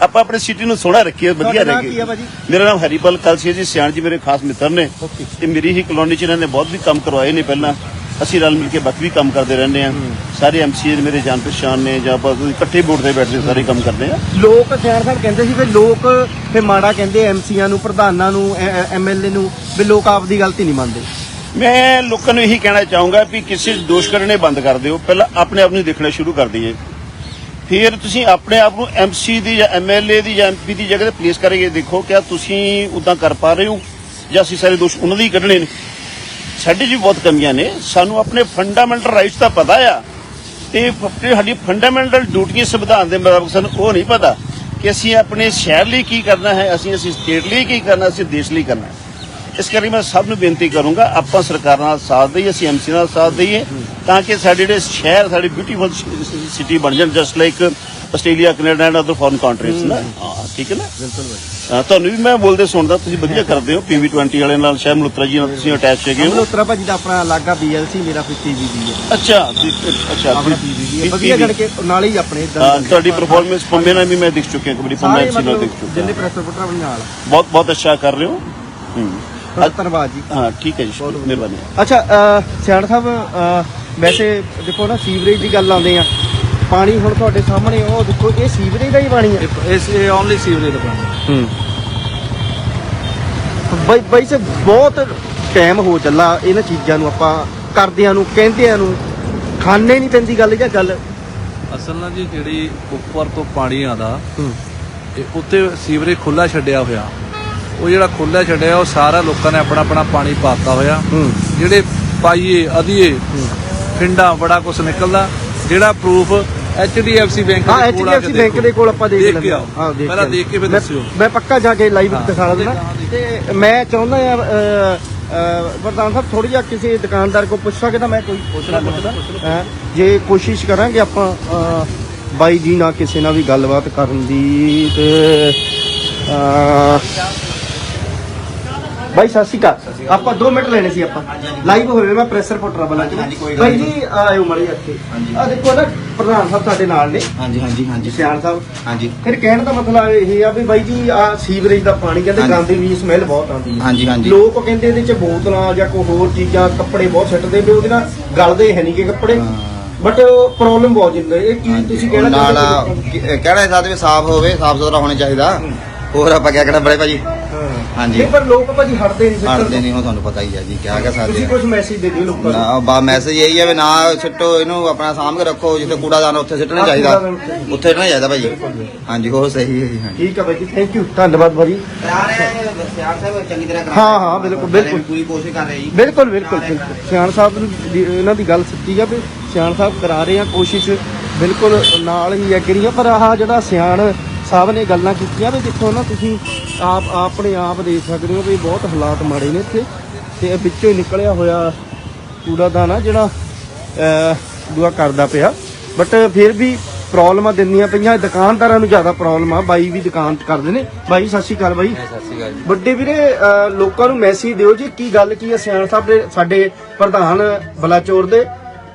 ਆਪਾਂ ਆਪਣੇ ਸਿਟੀ ਨੂੰ ਸੋਹਣਾ ਰੱਖੀਏ ਵਧੀਆ ਰੱਖੀਏ? ਮੇਰਾ ਨਾਮ ਹਰੀਪਾਲ ਕਲਸੀ ਹੈ ਜੀ ਸਿਆਣ ਜੀ ਮੇਰੇ ਖਾਸ ਮਿੱਤਰ ਨੇ। ਤੇ ਮੇਰੀ ਹੀ ਕਲੋਨੀ ਚ ਇਹਨਾਂ ਨੇ ਬਹੁਤ ਵੀ ਕੰਮ ਕਰਵਾਏ ਨੇ ਪਹਿਲਾਂ। ਅਸੀਂ ਰਲ ਮਿਲ ਕੇ ਬਾਕੀ ਵੀ ਕੰਮ ਕਰਦੇ ਰਹਿੰਦੇ ਆ ਸਾਰੇ ਐਮਸੀਏ ਮੇਰੇ ਜਾਣ ਪਛਾਣ ਨੇ ਜਾਂ ਆਪਾਂ ਇਕੱਠੇ ਬੋਰਡ ਤੇ ਬੈਠਦੇ ਸਾਰੇ ਕੰਮ ਕਰਦੇ ਆ ਲੋਕ ਸਿਆਣ ਸਾਹਿਬ ਕਹਿੰਦੇ ਸੀ ਵੀ ਲੋਕ ਫੇ ਮਾੜਾ ਕਹਿੰਦੇ ਐਮਸੀਆਂ ਨੂੰ ਪ੍ਰਧਾਨਾਂ ਨੂੰ ਐਮਐਲਏ ਨੂੰ ਵੀ ਲੋਕ ਆਪਦੀ ਗਲਤੀ ਨਹੀਂ ਮੰਨਦੇ। ਮੈਂ ਲੋਕਾਂ ਨੂੰ ਇਹੀ ਕਹਿਣਾ ਚਾਹੂੰਗਾ ਵੀ ਕਿਸੇ ਦੋਸ਼ ਕਰਨੇ ਬੰਦ ਕਰ ਦਿਓ। ਪਹਿਲਾਂ ਆਪਣੇ ਆਪ ਨੂੰ ਦੇਖਣਾ ਸ਼ੁਰੂ ਕਰ ਦਈਏ। ਫਿਰ ਤੁਸੀਂ ਆਪਣੇ ਆਪ ਨੂੰ ਐਮਸੀ ਦੀ ਜਾਂ ਐਮਐਲਏ ਦੀ ਜਾਂ ਐਮਪੀ ਦੀ ਜਗ੍ਹਾ ਤੇ ਪਲੇਸ ਕਰਕੇ ਦੇਖੋ ਕਿ ਤੁਸੀਂ ਉਦਾਂ ਕਰ ਪਾ ਰਹੇ ਹੋ ਜਾਂ ਅਸੀਂ ਸਾਰੇ ਦੋਸ਼ ਉਹਨਾਂ ਦੇ ਹੀ ਕੱਢਣੇ ਨੇ। ਸਾਡੇ 'ਚ ਵੀ ਬਹੁਤ ਕਮੀਆਂ ਨੇ। ਸਾਨੂੰ ਆਪਣੇ ਫੰਡਾਮੈਂਟਲ ਰਾਈਟਸ ਦਾ ਪਤਾ ਆ। ਤੇ ਸਾਡੀ ਫੰਡਾਮੈਂਟਲ ਡਿਊਟੀਆਂ ਸੰਵਿਧਾਨ ਦੇ ਮੁਤਾਬਕ ਸਾਨੂੰ ਉਹ ਨਹੀਂ ਪਤਾ ਕਿ ਅਸੀਂ ਆਪਣੇ ਸ਼ਹਿਰ ਲਈ ਕੀ ਕਰਨਾ ਹੈ, ਅਸੀਂ ਅਸੀਂ ਸਟੇਟ ਲਈ ਕੀ ਕਰਨਾ, ਅਸੀਂ ਦੇਸ਼ ਲਈ ਕਰਨਾ ਇਸ ਕਰਕੇ ਮੈਂ ਸਭ ਨੂੰ ਬੇਨਤੀ ਕਰੂੰਗਾ ਆਪਾਂ ਸਰਕਾਰਾਂ ਨਾਲ ਸਾਥ ਦਈਏ ਅਸੀਂ ਐਮਸੀ ਨਾਲ ਸਾਥ ਦਈਏ ਤਾਂ ਕਿ ਸਾਡੇ ਜਿਹੜੇ ਸ਼ਹਿਰ ਸਾਡੀ ਬਿਊਟੀਫੁਲ ਸਿਟੀ ਬਣ ਜਾਣ just like Australia Canada and other foreign countries ਨਾ? ਠੀਕ ਹੈ ਨਾ? ਬਿਲਕੁਲ ਹਾਂ ਤੁਹਾਨੂੰ ਵੀ ਮੈਂ ਬੋਲਦੇ ਸੁਣਦਾ ਤੁਸੀਂ ਵਧੀਆ ਕਰਦੇ ਹੋ ਪੀਵੀ 20 ਵਾਲੇ ਨਾਲ ਸ਼ਾਇਦ ਮਲੂਤਰਾ ਜੀ ਨਾਲ ਤੁਸੀਂ ਅਟੈਚ ਹੈਗੇ ਹੋ। ਮਲਹੋਤਰਾ ਭਾਜੀ ਦਾ ਆਪਣਾ ਅਲੱਗਾ ਬੀਐਲਸੀ ਮੇਰਾ ਫਿਰ ਪੀਵੀਬੀ ਹੈ। ਅੱਛਾ ਅੱਛਾ ਆਪਣਾ ਪੀਵੀਬੀ ਹੈ। ਵਧੀਆ ਕੇ ਨਾਲ ਹੀ ਆਪਣੇ ਤੁਹਾਡੀ ਪਰਫਾਰਮੈਂਸ ਪੰਮੇ ਨਾਲ ਵੀ ਮੈਂ ਦੇਖ ਚੁੱਕਿਆ ਕਬੱਡੀ ਪੰਮੇ ਨਾਲ ਦੇਖ ਜਿੰਨੇ ਚੁੱਕਿਆ ਪ੍ਰੈਸ ਰਿਪੋਰਟਰ ਆਪਣੇ ਨਾਲ। ਬਹੁਤ ਬਹੁਤ ਅੱਛਾ ਕਰ ਰਹੇ ਹੋ। ਹੂੰ। ਧੰਨਵਾਦ ਜੀ। ਹਾਂ ਠੀਕ ਹੈ ਜੀ ਮਿਹਰਬਾਨੀ। ਅੱਛਾ ਸਿਆਣ ਸਾਹਿਬ ਵੈਸੇ ਦੇਖੋ ਨਾ ਸੀਵਰੇਜ ਦੀ ਗੱਲ ਆਉਂਦੇ ਆ। ਪਾਣੀ ਹੁਣ ਤੁਹਾਡੇ ਸਾਹਮਣੇ ਉਹ ਦੇਖੋ ਇਹ ਸੀਵਰੇਜ ਦਾ ਹੀ ਪਾਣੀ ਹੈ ਇਸ ਇਹ ਓਨਲੀ ਸੀਵਰੇਜ ਦਾ ਪਾਣੀ ਹੂੰ। ਬਈ ਬਈ ਸੇ ਬਹੁਤ ਟਾਈਮ ਹੋ ਚੱਲਾ ਇਹਨਾਂ ਚੀਜ਼ਾਂ ਨੂੰ ਆਪਾਂ ਕਰਦਿਆਂ ਨੂੰ ਕਹਿੰਦਿਆਂ ਨੂੰ। ਖਾਣੇ ਨਹੀਂ ਪੈਂਦੀ ਗੱਲ ਜਾਂ ਗੱਲ। ਅਸਲ ਨਾਲ ਜੀ ਜਿਹੜੀ ਉੱਪਰ ਤੋਂ ਪਾਣੀ ਆਉਂਦਾ ਹੂੰ। ਇਹ ਉੱਤੇ ਸੀਵਰੇਜ ਖੁੱਲਾ ਛੱਡਿਆ ਹੋਇਆ। ਉਹ ਜਿਹੜਾ ਖੁੱਲਾ ਛੱਡਿਆ ਉਹ ਸਾਰਾ ਲੋਕਾਂ ਨੇ ਆਪਣਾ ਆਪਣਾ ਪਾਣੀ ਪਾਤਾ ਹੋਇਆ। ਜਿਹੜੇ ਪਾਈਏ ਅਧੀਏ ਫਿੰਡਾ ਬੜਾ ਕੁਝ ਨਿਕਲਦਾ। ਜਿਹੜਾ ਪ੍ਰੂਫ ਐਚਡੀਐਫਸੀ ਬੈਂਕ ਦੇ ਕੋਲ ਆ ਬੈਂਕ ਦੇਖੋ। ਦੇ ਕੋਲ ਆਪਾਂ ਦੇਖ ਦੇਖ ਲੈਂਦੇ ਹਾਂ। ਦੇਖ ਪਹਿਲਾਂ ਕੇ ਦੇਖ ਕੇ ਫਿਰ ਦੱਸਿਓ। ਮੈਂ ਪੱਕਾ ਜਾ ਕੇ ਲਾਈਵ ਦਿਖਾ ਹਾਂ, ਤੇ ਮੈਂ ਚਾਹੁੰਦਾ ਅ, ਪ੍ਰਧਾਨ ਸਾਹਿਬ ਥੋੜੀ ਜਿਹਾ ਕਿਸੇ ਦੁਕਾਨਦਾਰ ਕੋ ਪੁੱਛ ਸਕੇ ਤਾਂ ਮੈਂ ਕੋਈ ਪੁੱਛ ਲਾ ਜੇ ਕੋਸ਼ਿਸ਼ ਕਰਾਂਗੇ ਆਪਾਂ ਬਾਈ ਜੀ ਨਾਲ ਕਿਸੇ ਨਾਲ ਵੀ ਗੱਲਬਾਤ ਕਰਨ ਦੀ ਤੇ ਬਾਈ ਸਤਿ ਸ਼੍ਰੀ ਅਕਾਲ। ਆਪਾਂ 2 ਮਿੰਟ ਲੈਣੇ ਸੀ ਆਪਾਂ। ਲਾਈਵ ਹੋਵੇ ਮੈਂ ਪ੍ਰੈਸ ਰਿਪੋਰਟਰ ਬਣਾ ਕੇ ਬਾਈ ਜੀ ਆਇਓ ਮੜੀ ਇੱਥੇ। ਆ ਦੇਖੋ ਨਾ ਪ੍ਰਧਾਨ ਸਾਹਿਬ ਤੁਹਾਡੇ ਨਾਲ ਨੇ। ਹਾਂਜੀ ਹਾਂਜੀ ਹਾਂਜੀ। ਸਿਆਣ ਸਾਹਿਬ। ਹਾਂਜੀ। ਫਿਰ ਕਹਿਣ ਦਾ ਮਤਲਬ ਇਹ ਆ ਵੀ ਬਾਈ ਜੀ ਆ ਸੀਵਰੇਜ ਦਾ ਪਾਣੀ ਕਹਿੰਦੇ। ਗੰਦੀ ਵੀ ਸਮੈਲ ਬਹੁਤ ਆਉਂਦੀ ਹੈ ਹਾਂਜੀ ਹਾਂਜੀ। ਲੋਕ ਕਹਿੰਦੇ ਇਹਦੇ ਚ ਬੋਤਲਾਂ ਜਾਂ ਕੋਈ ਹੋਰ ਚੀਜ਼ਾਂ ਕੱਪੜੇ ਬਹੁਤ ਸਿੱਟਦੇ ਵੀ ਉਹਦੇ ਨਾਲ ਗਲਦੇ ਹੈ ਨਹੀਂ ਕਿ ਕੱਪੜੇ। ਬਟ ਪ੍ਰੋਬਲਮ ਬਹੁਤ ਜਿੰਦਾ ਇਹ ਕੀ ਤੁਸੀਂ ਕਹਿਣਾ ਨਾਲ ਚਾਹੁੰਦੇ ਹੋ? ਕਹਿਣਾ ਵੀ ਸਾਫ਼ ਹੋਵੇ ਸਾਫ਼ ਸੁਥਰਾ ਹੋਣਾ ਚਾਹੀਦਾ। ਹੋਰ ਆਪਾਂ ਕਿਆ ਕਹਿਣਾ? ਬੜੇ ਭਾਜੀ ਹਾਂਜੀ। ਨਹੀਂ, ਪਰ ਲੋਕ ਭਾਜੀ ਹਟਦੇ ਨਹੀਂ ਸਿੱਟਣ ਹਟਦੇ ਨਹੀਂ ਉਹ ਤੁਹਾਨੂੰ ਪਤਾ ਹੀ ਹੈ ਜੀ ਕਿਆ ਕਹਿ ਸਕਦੇ ਤੁਸੀਂ ਕੁਝ ਮੈਸੇਜ ਦੇ ਦਿਓ ਲੋਕਾਂ ਨੂੰ। ਨਾ ਬਾ ਮੈਸੇਜ ਇਹੀ ਹੈ ਵੀ ਨਾ ਸਿੱਟੋ ਇਹਨੂੰ ਆਪਣਾ ਸਾਂਭ ਕੇ ਰੱਖੋ ਜਿੱਥੇ ਕੂੜਾਦਾਨ ਉੱਥੇ ਸਿੱਟਣਾ ਚਾਹੀਦਾ। ਉੱਥੇ। ਸਿੱਟਣਾ ਚਾਹੀਦਾ ਭਾਜੀ। ਹਾਂਜੀ ਉਹ ਸਹੀ ਹੈ ਜੀ ਹਾਂਜੀ। ਠੀਕ ਹੈ ਬਾਈ ਜੀ ਥੈਂਕ ਯੂ ਧੰਨਵਾਦ ਭਾਜੀ। ਚੰਗੀ ਤਰ੍ਹਾਂ ਹਾਂ, ਹਾਂ, ਬਿਲਕੁਲ, ਬਿਲਕੁਲ। ਪੂਰੀ ਕੋਸ਼ਿਸ਼ ਕਰ ਰਹੇ ਜੀ। ਬਿਲਕੁਲ ਬਿਲਕੁਲ ਬਿਲਕੁਲ। ਸਿਆਣ ਸਾਹਿਬ ਨੂੰ ਦੀ- ਇਹਨਾਂ ਦੀ ਗੱਲ ਸੱਚੀ ਆ ਵੀ ਸਿਆਣ ਸਾਹਿਬ ਕਰਾ ਰਹੇ ਆ ਕੋਸ਼ਿਸ਼। ਬਿਲਕੁਲ ਨਾਲ ਹੀ ਆ ਪਰ ਆਹ ਜਿਹੜਾ ਸਿਆਣ ਸਾਹਿਬ ਨੇ ਗੱਲਾਂ ਕੀਤੀਆਂ ਵੀ ਦੇਖੋ ਨਾ ਤੁਸੀਂ ਆਪ ਆਪਣੇ ਆਪ ਦੇਖ ਸਕਦੇ ਹੋ ਵੀ ਬਹੁਤ ਹਾਲਾਤ ਮਾੜੇ ਨੇ ਇੱਥੇ। ਤੇ ਇਹ ਵਿੱਚੋਂ ਹੀ ਨਿਕਲਿਆ ਹੋਇਆ ਕੂੜਾਦਾਨ ਆ ਜਿਹੜਾ ਦੁਆ ਕਰਦਾ ਪਿਆ। ਬਟ ਫਿਰ ਵੀ ਪ੍ਰੋਬਲਮਾਂ ਦਿੰਦੀਆਂ ਪਈਆਂ। ਦੁਕਾਨਦਾਰਾਂ ਨੂੰ ਜ਼ਿਆਦਾ ਪ੍ਰੋਬਲਮ ਆ। ਬਾਈ ਵੀ ਦੁਕਾਨ ਕਰਦੇ ਨੇ। ਬਾਈ ਸਤਿ ਸ਼੍ਰੀ ਅਕਾਲ ਬਾਈ। ਸਤਿ ਸ਼੍ਰੀ ਅਕਾਲ ਜੀ। ਵੱਡੇ ਵੀਰੇ ਲੋਕਾਂ ਨੂੰ ਮੈਸੇਜ ਦਿਓ ਜੀ ਕੀ ਗੱਲ ਕੀ ਹੈ ਸਿਆਣ ਸਾਹਿਬ ਦੇ ਸਾਡੇ ਪ੍ਰਧਾਨ ਬਲਾਚੌਰ ਦੇ।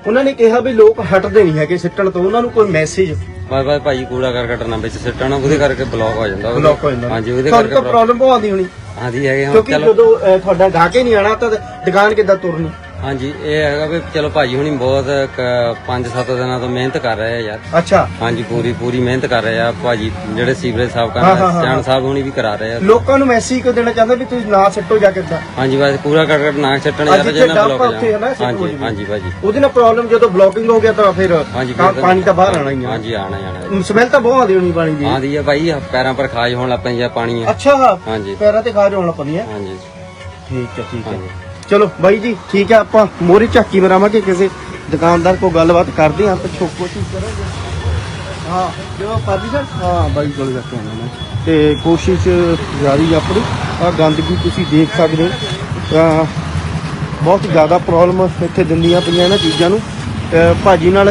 ਉਹਨਾਂ ਨੇ ਕਿਹਾ ਵੀ ਲੋਕ ਹਟਦੇ ਨਹੀਂ ਹੈਗੇ ਸਿੱਟਣ ਤੋਂ। ਉਹਨਾਂ ਨੂੰ ਕੋਈ ਮੈਸੇਜ ਬਾਏ ਬਾਏ ਭਾਈ ਕੂੜਾ ਕਰਕਟ ਨਾ ਵਿੱਚ ਸਿੱਟਣਾ ਉਹਦੇ ਕਰਕੇ ਬਲੌਕ ਹੋ ਜਾਂਦਾ ਉਹਦੇ- ਬਲੌਕ ਹੋ ਜਾਂਦਾ ਹਾਂਜੀ ਉਹਦੇ ਤੁਹਾਨੂੰ ਕਰਕੇ ਪ੍ਰੋਬਲਮ ਬਹੁਤ ਆਉਂਦੀ ਹੋਣੀ। ਹਾਂਜੀ ਹੈਗੇ ਹੁਣ ਕਿਉਂਕਿ ਚਲੋ। ਜਦੋਂ ਅਹ, ਤੁਹਾਡਾ ਗਾਹਕੇ ਨਹੀਂ ਆਣਾ ਤਾਂ ਦੁਕਾਨ ਕਿੱਦਾਂ ਤੁਰਨੀ? ਹਾਂਜੀ ਇਹ ਹੈਗਾ ਵੀ ਚਲੋ ਭਾਜੀ ਹੁਣੀ ਬਹੁਤ 5-7 ਦਿਨਾਂ ਤੋਂ ਮਿਹਨਤ ਕਰ ਰਹੇ ਆ ਯਾਰ। ਅੱਛਾ। ਹਾਂਜੀ ਪੂਰੀ ਪੂਰੀ ਮਿਹਨਤ ਕਰ ਰਹੇ ਆ ਭਾਜੀ ਜਿਹੜੇ ਸੀਵਰੇਜ ਸਾਫ਼ ਕਰ ਹਾਂ, ਰਹੇ ਹਾਂ, ਆ ਹਾਂ, ਸਿਆਣ ਸਾਹਿਬ ਹੁਣੀ ਵੀ ਕਰਾ ਰਹੇ ਆ। ਲੋਕਾਂ ਨੂੰ ਮੈਸੇਜ ਕਿਉਂ ਦੇਣਾ ਚਾਹੁੰਦਾ ਵੀ ਤੁਸੀਂ ਨਾ ਸਿੱਟੋ ਜਾ ਕੇ ਇੱਦਾਂ। ਹਾਂਜੀ ਬਸ ਕੂੜਾ ਕਰਕਟ ਨਾ ਸਿੱਟਣ ਯਾਰ ਬਲੌਕ ਆ ਹੈ ਨਾ, ਹੋ ਹਾਂਜੀ। ਹਾਂਜੀ ਭਾਜੀ। ਉਹਦੇ ਨਾਲ ਪ੍ਰੋਬਲਮ ਜਦੋਂ ਬਲੌਕਿੰਗ ਹੋ ਗਿਆ ਤਾਂ ਫਿਰ ਪਾਣੀ ਤਾਂ ਬਾਹਰ ਆਣਾ ਹੀ ਆ। ਹਾਂਜੀ ਆਣਾ ਆਣਾ ਸਮੈਲ ਤਾਂ ਬਹੁਤ ਆਉਂਦੀ ਹੋਣੀ ਪਾਣੀ ਦੀ। ਆਂਦੀ ਆ ਭਾਈ ਪੈਰਾਂ ਪਰ ਖਾਜ ਹੋਣ ਲੱਗ ਪੈਂਦੀ ਆ ਪਾਣੀ। ਆ ਅੱਛਾ। ਹਾਂਜੀ। ਪੈਰਾਂ ਤੇ ਖਾਜ ਹੋਣਾ ਪਣੀ ਹੈ ਹਾਂਜੀ। ਠੀਕ ਹੈ ਠੀਕ ਹੈ ਚਲੋ ਬਾਈ ਜੀ ਠੀਕ ਹੈ ਆਪਾਂ ਮੋਰੀ ਝਾਕੀ ਮਰਾਵਾਂਗੇ ਕਿਸੇ ਦੁਕਾਨਦਾਰ ਕੋਲ ਗੱਲਬਾਤ ਕਰਦੇ ਹਾਂ ਪਿੱਛੋਂ ਕੋਸ਼ਿਸ਼ ਕਰਾਂਗੇ। ਹਾਂ ਜੋ ਪਰਮਿਸ਼ਨ ਹਾਂ ਬਾਈ ਕੋਲ ਜਾ ਕੇ ਆਉਣਾ ਤੇ ਕੋਸ਼ਿਸ਼ ਜਾਰੀ ਆਪਣੀ। ਆ ਗੰਦਗੀ ਤੁਸੀਂ ਦੇਖ ਸਕਦੇ ਹੋ। ਤਾਂ ਬਹੁਤ ਜ਼ਿਆਦਾ ਪ੍ਰੋਬਲਮ ਇੱਥੇ ਦਿੰਦੀਆਂ ਪਈਆਂ ਇਹਨਾਂ ਚੀਜ਼ਾਂ ਨੂੰ। ਭਾਜੀ ਨਾਲ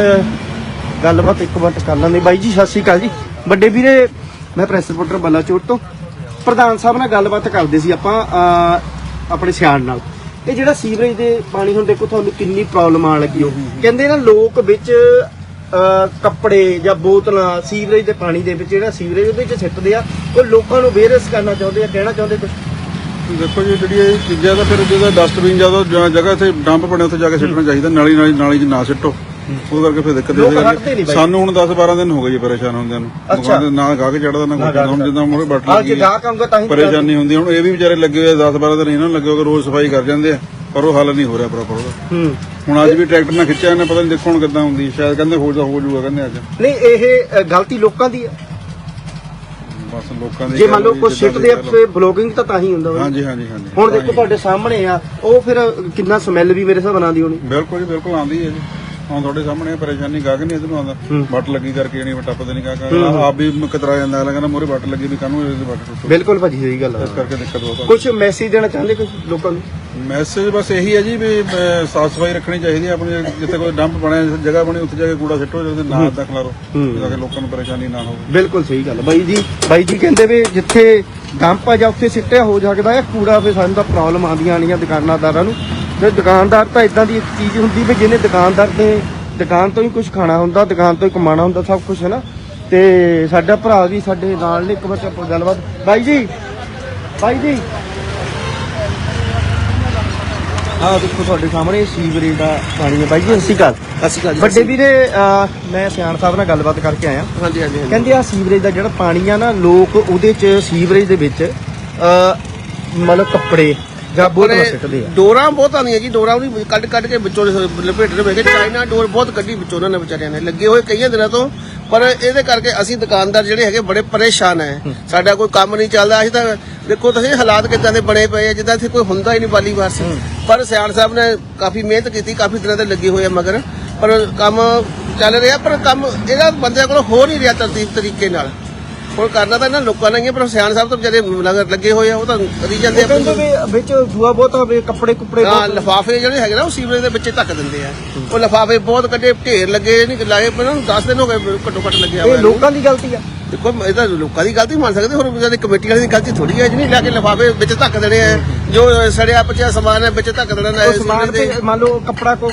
ਗੱਲਬਾਤ ਇੱਕ ਮਿੰਟ ਕਰ ਲੈਂਦੇ ਬਾਈ ਜੀ ਸਤਿ ਸ਼੍ਰੀ ਅਕਾਲ ਜੀ। ਵੱਡੇ ਵੀਰੇ ਮੈਂ ਪ੍ਰੈਸ ਰਿਪੋਰਟਰ ਬਲਾਚੋਟ ਤੋਂ। ਪ੍ਰਧਾਨ ਸਾਹਿਬ ਨਾਲ ਗੱਲਬਾਤ ਕਰਦੇ ਸੀ ਆਪਾਂ ਆਪਣੇ ਸਿਆਣ ਨਾਲ। ਇਹ ਜਿਹੜਾ ਸੀਵਰੇਜ ਦੇ ਪਾਣੀ ਹੁਣ ਦੇਖੋ ਤੁਹਾਨੂੰ ਕਿੰਨੀ ਪ੍ਰੋਬਲਮ ਆਣ ਲੱਗੀ ਹੋ। ਕਹਿੰਦੇ ਨਾ ਲੋਕ ਵਿੱਚ ਕੱਪੜੇ ਜਾਂ ਬੋਤਲਾਂ ਸੀਵਰੇਜ ਦੇ ਪਾਣੀ ਦੇ ਵਿੱਚ, ਜਿਹੜਾ ਸੀਵਰੇਜ ਉਹਦੇ ਵਿੱਚ ਸਿੱਟਦੇ ਆ, ਉਹ ਲੋਕਾਂ ਨੂੰ ਬੇਰਸ ਕਰਨਾ ਚਾਹੁੰਦੇ ਆ, ਕਹਿਣਾ ਚਾਹੁੰਦੇ ਕੁਝ ਦੇਖੋ ਜੀ, ਜਿਹੜੀ ਇਹ ਚੀਜ਼ਾਂ ਦਾ ਫਿਰ ਜਿਹਦਾ ਡਸਟਬਿਨ ਜਦੋਂ ਜਗ੍ਹਾ ਤੇ ਡੰਪ ਬਣੇ, ਉੱਥੇ ਜਾ ਕੇ ਸਿੱਟਣਾ ਚਾਹੀਦਾ ਨਾਲੀ ਨਾਲੀ ਨਾਲੀ 'ਚ ਨਾ ਸਿੱਟੋ। ਉਹ ਕਰਕੇ ਫਿਰ ਦਿੱਕਤ ਲੋਕ ਹਟਦੇ ਨਹੀਂ ਬਾਈ। ਸਾਨੂੰ ਹੁਣ 10 12 ਦਿਨ ਹੋ ਗਏ ਜੀ ਪਰੇਸ਼ਾਨ ਹੁੰਦਿਆਂ ਨੂੰ। ਅੱਛਾ। ਦੁਕਾਨ ਤੇ ਨਾ ਗਾਹਕ ਚੜਦਾ ਨਾ ਕੋਈ। ਹੁਣ ਜਿੱਦਾਂ ਮੋਰੇ ਬੱਟ ਆ ਲੱਗੀ ਜੇ ਗਾਹਕ ਆਉਂਗਾ ਤਾਂ ਹੀ ਪਰੇਸ਼ਾਨੀ ਹੁੰਦੀ ਹੁਣ ਇਹ ਵੀ ਵਿਚਾਰੇ ਲੱਗੇ ਹੋਏ 10 12 ਦਿਨ ਇਹਨਾਂ ਨੂੰ ਲੱਗੇ ਹੋਏ ਰੋਜ਼ ਸਫ਼ਾਈ ਕਰ ਜਾਂਦੇ ਆ ਪਰ ਉਹ ਹੱਲ ਨਹੀਂ ਹੋ ਰਿਹਾ ਪ੍ਰੋਪਰ ਉਹਦਾ। ਹੂੰ। ਹੁਣ ਅੱਜ ਵੀ ਟਰੈਕਟਰ ਨਾਲ ਖਿੱਚਿਆ ਇਹਨੇ ਪਤਾ ਨਹੀਂ ਦੇਖੋ ਹੁਣ ਕਿੱਦਾਂ ਹੁੰਦੀ ਸ਼ਾਇਦ ਕਹਿੰਦੇ ਹੋ ਜਾ ਹੋ ਜਾਊਗਾ ਕਹਿੰਦੇ ਅੱਜ। ਨਹੀਂ ਇਹ ਅ, ਗਲਤੀ ਲੋਕਾਂ ਦੀ ਬਸ ਲੋਕਾਂ ਦੀ ਜੇ ਮੰਨ ਲਓ ਕੋਈ ਆ ਦੀ ਤੇ ਬਲੋਗਿੰਗ ਤਾਂ ਤਾਂ ਹੀ ਹੁੰਦਾ ਵਾ। ਹਾਂਜੀ ਹਾਂਜੀ ਹਾਂਜੀ। ਹੁਣ ਦੇਖੋ ਤੁਹਾਡੇ ਸਾਹਮਣੇ ਆ ਉਹ ਫਿਰ ਕਿੰਨਾ ਸਮੈਲ ਵੀ ਮੇਰੇ ਹਿਸਾਬ ਨਾਲ ਆਉਂਦੀ ਹੋਣੀ। ਬਿਲਕੁਲ ਜੀ ਬਿਲਕੁਲ ਆਉਂਦੀ ਹੈ ਜੀ। ਹੁਣ ਤੁਹਾਡੇ ਸਾਹਮਣੇ ਪਰੇਸ਼ਾਨੀ ਗਾਹਕ ਨਹੀਂ ਇਧਰ ਆਉਂਦਾ। ਬੱਟ ਲੱਗੀ ਕਰਕੇ ਨਹੀਂ ਟੱਪਦੇ ਨਹੀਂ ਗਾਹਕ ਆਪ ਵੀ ਕਤਰਾ ਜਾਂਦਾ ਅਗਲਾ ਕਹਿੰਦਾ ਮੋਰੇ ਬੱਟ ਲੱਗੀ ਵੀ ਕਾਹਨੂੰ ਇਹਦੀ ਬੱਟ ਟੁੱਟੂ? ਬਿਲਕੁਲ ਭਾਜੀ ਸਹੀ ਗੱਲ ਇਸ ਹੈ ਕਰਕੇ ਦਿੱਕਤ ਬਹੁਤ ਆ। ਕੁਝ ਮੈਸੇਜ ਦੇਣਾ ਚਾਹੁੰਦੇ ਕੁਝ ਲੋਕਾਂ ਨੂੰ? ਮੈਸੇਜ ਬਸ ਇਹੀ ਹੈ ਜੀ ਵੀ ਸਾਫ਼ ਸਫ਼ਾਈ ਰੱਖਣੀ ਚਾਹੀਦੀ ਹੈ ਆਪਣੀ ਜਿੱਥੇ ਕੋਈ ਡੰਪ ਬਣਿਆ ਜਗ੍ਹਾ ਬਣੀ ਉੱਥੇ ਜਾ ਕੇ ਕੂੜਾ ਸਿੱਟੋ ਜਿਹਦੇ ਨਾ ਏਦਾਂ ਖਲਾਰੋ ਤਾਂ ਕਿ ਲੋਕਾਂ ਨੂੰ ਪਰੇਸ਼ਾਨੀ ਨਾ ਹੋਵੇ। ਬਿਲਕੁਲ ਸਹੀ ਗੱਲ। ਬਾਈ ਜੀ ਬਾਈ ਜੀ ਕਹਿੰਦੇ ਵੀ ਜਿੱਥੇ ਡੰਪ ਆ ਜਾਂ ਉੱਥੇ ਸਿੱਟਿਆ ਹੋ ਸਕਦਾ ਹੈ ਕੂੜਾ ਫਿਰ ਸਾਨੂੰ ਤਾਂ ਪ੍ਰੋਬਲਮ ਆਉਂਦੀਆਂ ਆਣੀਆਂ ਦੁਕਾਨਦਾਰਾਂ ਨੂੰ। ਤੇ ਦੁਕਾਨਦਾਰ ਤਾਂ ਇਦਾਂ ਦੀ ਇੱਕ ਚੀਜ਼ ਹੁੰਦੀ ਵੀ ਜਿਹਨੇ ਦੁਕਾਨਦਾਰ ਨੇ ਦੁਕਾਨ ਤੋਂ ਹੀ ਕੁਝ ਖਾਣਾ ਹੁੰਦਾ ਦੁਕਾਨ ਤੋਂ ਹੀ ਕਮਾਣਾ ਹੁੰਦਾ ਸਭ ਕੁਝ ਹੈ ਨਾ? ਤੇ ਸਾਡਾ ਭਰਾ ਵੀ ਸਾਡੇ ਨਾਲ ਨੇ ਇੱਕ ਵਾਰ ਆਪਾਂ ਗੱਲਬਾਤ। ਬਾਈ ਜੀ ਬਾਈ ਜੀ। ਆਹ ਦੇਖੋ ਤੁਹਾਡੇ ਸਾਹਮਣੇ ਸੀਵਰੇਜ ਦਾ ਪਾਣੀ ਹੈ। ਬਾਈ ਜੀ ਸਤਿ ਸ਼੍ਰੀ ਅਕਾਲ। ਜੀ। ਵੱਡੇ ਵੀਰੇ ਮੈਂ ਸਿਆਣ ਸਾਹਿਬ ਨਾਲ ਗੱਲਬਾਤ ਕਰਕੇ ਆਇਆ। ਹਾਂਜੀ ਹਾਂਜੀ। ਕਹਿੰਦੇ ਆ ਸੀਵਰੇਜ ਦਾ ਜਿਹੜਾ ਪਾਣੀ ਆ ਨਾ ਲੋਕ ਉਹਦੇ ਚ ਸੀਵਰੇਜ ਦੇ ਵਿੱਚ ਮਤਲਬ ਕੱਪੜੇ ਜਾਂ ਬੋਤਲਾਂ ਸਿੱਟਦੇ ਆ। ਡੋਰਾਂ ਬਹੁਤ ਆਉਂਦੀਆਂ ਜੀ ਡੋਰਾਂ ਵੀ ਕੱਢ ਕੱਢ ਕੇ ਵਿੱਚੋਂ ਲਪੇਟ ਰਹੇ ਵੇਖੇ ਚਾਈਨਾ ਡੋਰ ਬਹੁਤ ਕੱਢੀ ਵਿੱਚੋਂ ਉਹਨਾਂ ਨੇ ਵਿਚਾਰਿਆਂ ਨੇ। ਲੱਗੇ ਹੋਏ ਕਈਆਂ ਦਿਨਾਂ ਤੋਂ ਪਰ ਇਹਦੇ ਕਰਕੇ ਅਸੀਂ ਦੁਕਾਨਦਾਰ ਜਿਹੜੇ ਹੈਗੇ ਬੜੇ ਪਰੇਸ਼ਾਨ ਹੈ। ਸਾਡਾ ਕੋਈ ਕੰਮ ਨਹੀਂ ਚੱਲਦਾ ਅਸੀਂ ਤਾਂ ਦੇਖੋ ਤੁਸੀਂ ਹਾਲਾਤ ਕਿਦਾਂ ਦੇ ਬਣੇ ਪਏ ਆ ਜਿੱਦਾਂ ਇੱਥੇ ਕੋਈ ਹੁੰਦਾ ਹੀ ਨਹੀਂ ਬਾਲੀ ਵਾਰਸ ਪਰ ਸਿਆਣ ਸਾਹਿਬ ਨੇ ਕਾਫੀ ਮਿਹਨਤ ਕੀਤੀ ਕਾਫੀ ਦਿਨਾਂ ਦੇ ਲੱਗੇ ਹੋਏ ਆ ਮਗਰ। ਪਰ ਕੰਮ ਚੱਲ ਰਿਹਾ ਪਰ ਕੰਮ ਇਹਦਾ ਬੰਦਿਆਂ ਕੋਲ ਹੋ ਨਹੀਂ ਰਿਹਾ ਤਰਤੀਬ ਤਰੀਕੇ ਨਾਲ। ਹੁਣ ਕਰਨਾ ਤਾਂ ਇਹਨਾਂ ਲੋਕਾਂ ਨੇ ਹੀ ਹੈ, ਪਰ ਸਿਆਣ ਸਾਹਿਬ ਤਾਂ ਵਿਚਾਰੇ ਲਗਰ ਲੱਗੇ ਹੋਏ ਆ ਉਹ ਤਾਂ ਕਰੀ ਜਾਂਦੇ ਕਹਿੰਦੇ ਆ ਵੀ ਵਿੱਚ ਜੂਆ ਬਹੁਤ ਆ ਵੀ ਕੱਪੜੇ ਕੁਪੜੇ ਹਾਂ ਬਹੁਤ- ਲਫਾਫੇ ਜਿਹੜੇ ਹੈਗੇ ਨਾ ਉਹ ਸੀਵਰੇਜ ਦੇ ਵਿੱਚ ਧੱਕ ਦਿੰਦੇ ਆ। ਉਹ ਲਫਾਫੇ ਬਹੁਤ ਕੱਢੇ ਢੇਰ ਲੱਗੇ ਨਹੀਂ ਲਾਏ ਪਰ ਉਹਨੂੰ 10 ਦਿਨ ਹੋ ਗਏ ਘੱਟੋ ਘੱਟ ਲੱਗਿਆ ਇਹ ਹੋਇਆ। ਲੋਕਾਂ ਦੀ ਗਲਤੀ ਆ। ਦੇਖੋ ਇਹ ਤਾਂ ਲੋਕਾਂ ਦੀ ਗਲਤੀ ਮੰਨ ਸਕਦੇ ਹੋਰ ਵਿਚਾਰੇ ਕਮੇਟੀ ਵਾਲੀ ਦੀ ਗਲਤੀ ਥੋੜੀ ਹੈ ਜਿਹਨੇ ਲਿਆ ਕੇ ਲਫਾਫੇ ਵਿੱਚ ਧੱਕ ਦੇਣੇ ਆ ਜੋ ਸੜਿਆ ਪਚਿਆ ਸਮਾਨ ਹੈ ਵਿੱਚ ਧੱਕ ਦੇਣਾ ਉਹ ਸਮਾਨ ਤੇ ਮੰਨ ਲਓ ਕੱਪੜਾ ਕੋ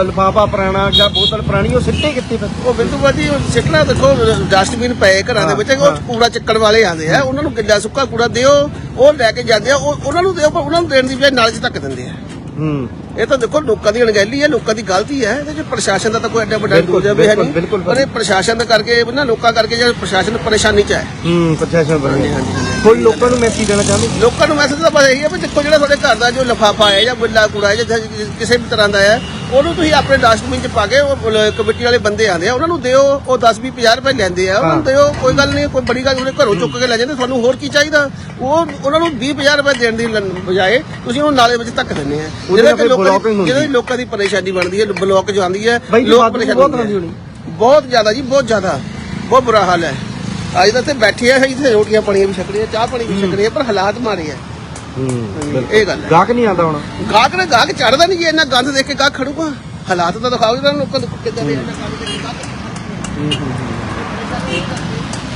ਲਫਾਫਾ ਪੁਰਾਣਾ ਜਾਂ ਬੋਤਲ ਪੁਰਾਣੀ ਉਹ ਸਿੱਟੇ ਕਿੱਥੇ ਫਿਰ? ਉਹ ਬਿੰਦੂ ਬਾਦੀ ਸਿੱਟਣਾ ਦੇਖੋ ਡਸਟਬਿਨ ਪਏ ਘਰਾਂ ਦੇ ਵਿੱਚ ਉਹ ਕੂੜਾ ਚੱਕਣ ਵਾਲੇ ਆਉਂਦੇ ਆ ਉਹਨਾਂ ਨੂੰ ਗਿੱਲਾ ਸੁੱਕਾ ਕੂੜਾ ਦਿਓ ਉਹ ਲੈ ਕੇ ਜਾਂਦੇ ਆ ਉਹ ਉਹਨਾਂ ਨੂੰ ਦਿਓ ਪਰ ਉਹਨਾਂ ਨੂੰ ਦੇਣ ਦੀ ਬਜਾਏ ਨਾਲੇ 'ਚ ਧੱਕ ਦਿੰਦੇ ਆ। ਹੂੰ ਇਹ ਤਾਂ ਦੇਖੋ ਲੋਕਾਂ ਦੀ ਅਣਗਹਿਲੀ ਹੈ ਲੋਕਾਂ ਦੀ ਗਲਤੀ ਹੈ ਇਹਦੇ ਚ ਪ੍ਰਸ਼ਾਸਨ ਦਾ ਤਾਂ ਕੋਈ ਐਡਾ ਵੱਡਾ ਵੀ ਹੈ ਨਹੀਂ ਬਿਲਕੁਲ। ਪਰ ਇਹ ਪ੍ਰਸ਼ਾਸਨ ਦਾ ਕਰਕੇ ਨਾ ਲੋਕਾਂ ਕਰਕੇ ਜਿਹੜਾ ਪ੍ਰਸ਼ਾਸਨ ਪਰੇਸ਼ਾਨੀ ਚ ਹੈ ਹੂੰ ਪ੍ਰਸ਼ਾਸਨ ਹਾਂਜੀ, ਹਾਂਜੀ। ਕੋਈ ਲੋਕਾਂ ਨੂੰ ਮੈਸੇਜ ਦੇਣਾ ਚਾਹੁੰਦੇ ਲੋਕਾਂ ਨੂੰ ਮੈਸੇਜ ਤਾਂ ਬਸ ਇਹੀ ਹੈ ਵੀ ਦੇਖੋ ਜਿਹੜਾ ਤੁਹਾਡੇ ਘਰ ਦਾ ਜੋ ਲਫਾਫਾ ਹੈ ਜਾਂ ਬਿੱਲਾ ਕੂੜਾ ਹੈ ਜਾਂ ਕਿਸੇ ਵੀ ਤਰ੍ਹਾਂ ਦਾ ਹੈ ਉਹਨੂੰ ਤੁਸੀਂ ਆਪਣੇ ਡਸਟਬਿਨ 'ਚ ਪਾ ਕੇ ਉਹ ਲ- ਕਮੇਟੀ ਵਾਲੇ ਬੰਦੇ ਆਉਂਦੇ ਆ ਉਹਨਾਂ ਨੂੰ ਦਿਓ ਉਹ 10 20 50 ਰੁਪਏ ਲੈਂਦੇ ਆ ਉਹਨਾਂ ਨੂੰ ਦਿਓ ਕੋਈ ਗੱਲ ਨਹੀਂ ਕੋਈ ਬੜੀ ਗੱਲ ਉਹਨੇ ਘਰੋਂ ਚੁੱਕ ਕੇ ਲੈ ਜਾਂਦੇ ਤੁਹਾਨੂੰ ਹੋਰ ਕੀ ਚਾਹੀਦਾ? ਉਹ ਉਹਨਾਂ ਨੂੰ 20 50 ਰੁਪਏ ਦੇਣ ਦੀ ਲ- ਬਜਾਏ ਤੁਸੀਂ ਉਹਨੂੰ ਨਾਲੇ ਵਿੱਚ ਧੱਕ ਦਿੰਦੇ ਆ। ਉਹਦੇ ਨਾਲ ਫਿਰ ਲੋਕਾਂ blocking ਦੀ ਹੁੰਦੀ। ਲੋਕਾਂ ਦੀ ਪਰੇਸ਼ਾਨੀ ਬਣਦੀ ਹੈ ਬਲੌਕ ਜੋ ਆਉਂਦੀ ਹੈ ਬਾਈ ਜੀ, ਬਹੁਤ ਹੁੰਦੇ ਆ। ਹੋਣੀ। ਬਹੁਤ ਜ਼ਿਆਦਾ ਜੀ ਬਹੁਤ ਜ਼ਿਆਦਾ। ਬਹੁਤ ਬੁਰਾ ਹਾਲ ਹੈ। ਅੱਜ ਤਾਂ ਇੱਥੇ ਬੈਠੇ ਆ ਇੱਥੇ ਰੋਟੀਆਂ ਪਾਣੀਆਂ ਵੀ ਛਕ ਰਹੇ ਆ ਚਾਹ ਪਾਣੀ ਵੀ ਛਕ ਰਹੇ ਆ ਪਰ ਹਾਲਾਤ ਮਾੜੇ ਆ। ਹੂੰ। ਇਹ ਗੱਲ ਹੈ। ਗਾਹਕ ਨਹੀਂ ਆਉਂਦਾ ਹੁਣ। ਗਾਹਕ ਨੇ ਗਾਹਕ ਚੜਦਾ ਨਹੀਂ ਜੇ ਇੰਨਾ ਗੰਦ ਦੇਖ ਕੇ ਗਾਹਕ ਖੜੂਗਾ ਹਾਲਾਤ ਤਾਂ ਦਿਖਾਓ ਜਿਹੜਾ ਲੋਕਾਂ ਨੂੰ ਕਿੱਦਾਂ ਦੇ ਇੰਨਾ ਗੰਦ ਦੇਖ ਕੇ ਗਾਹਕ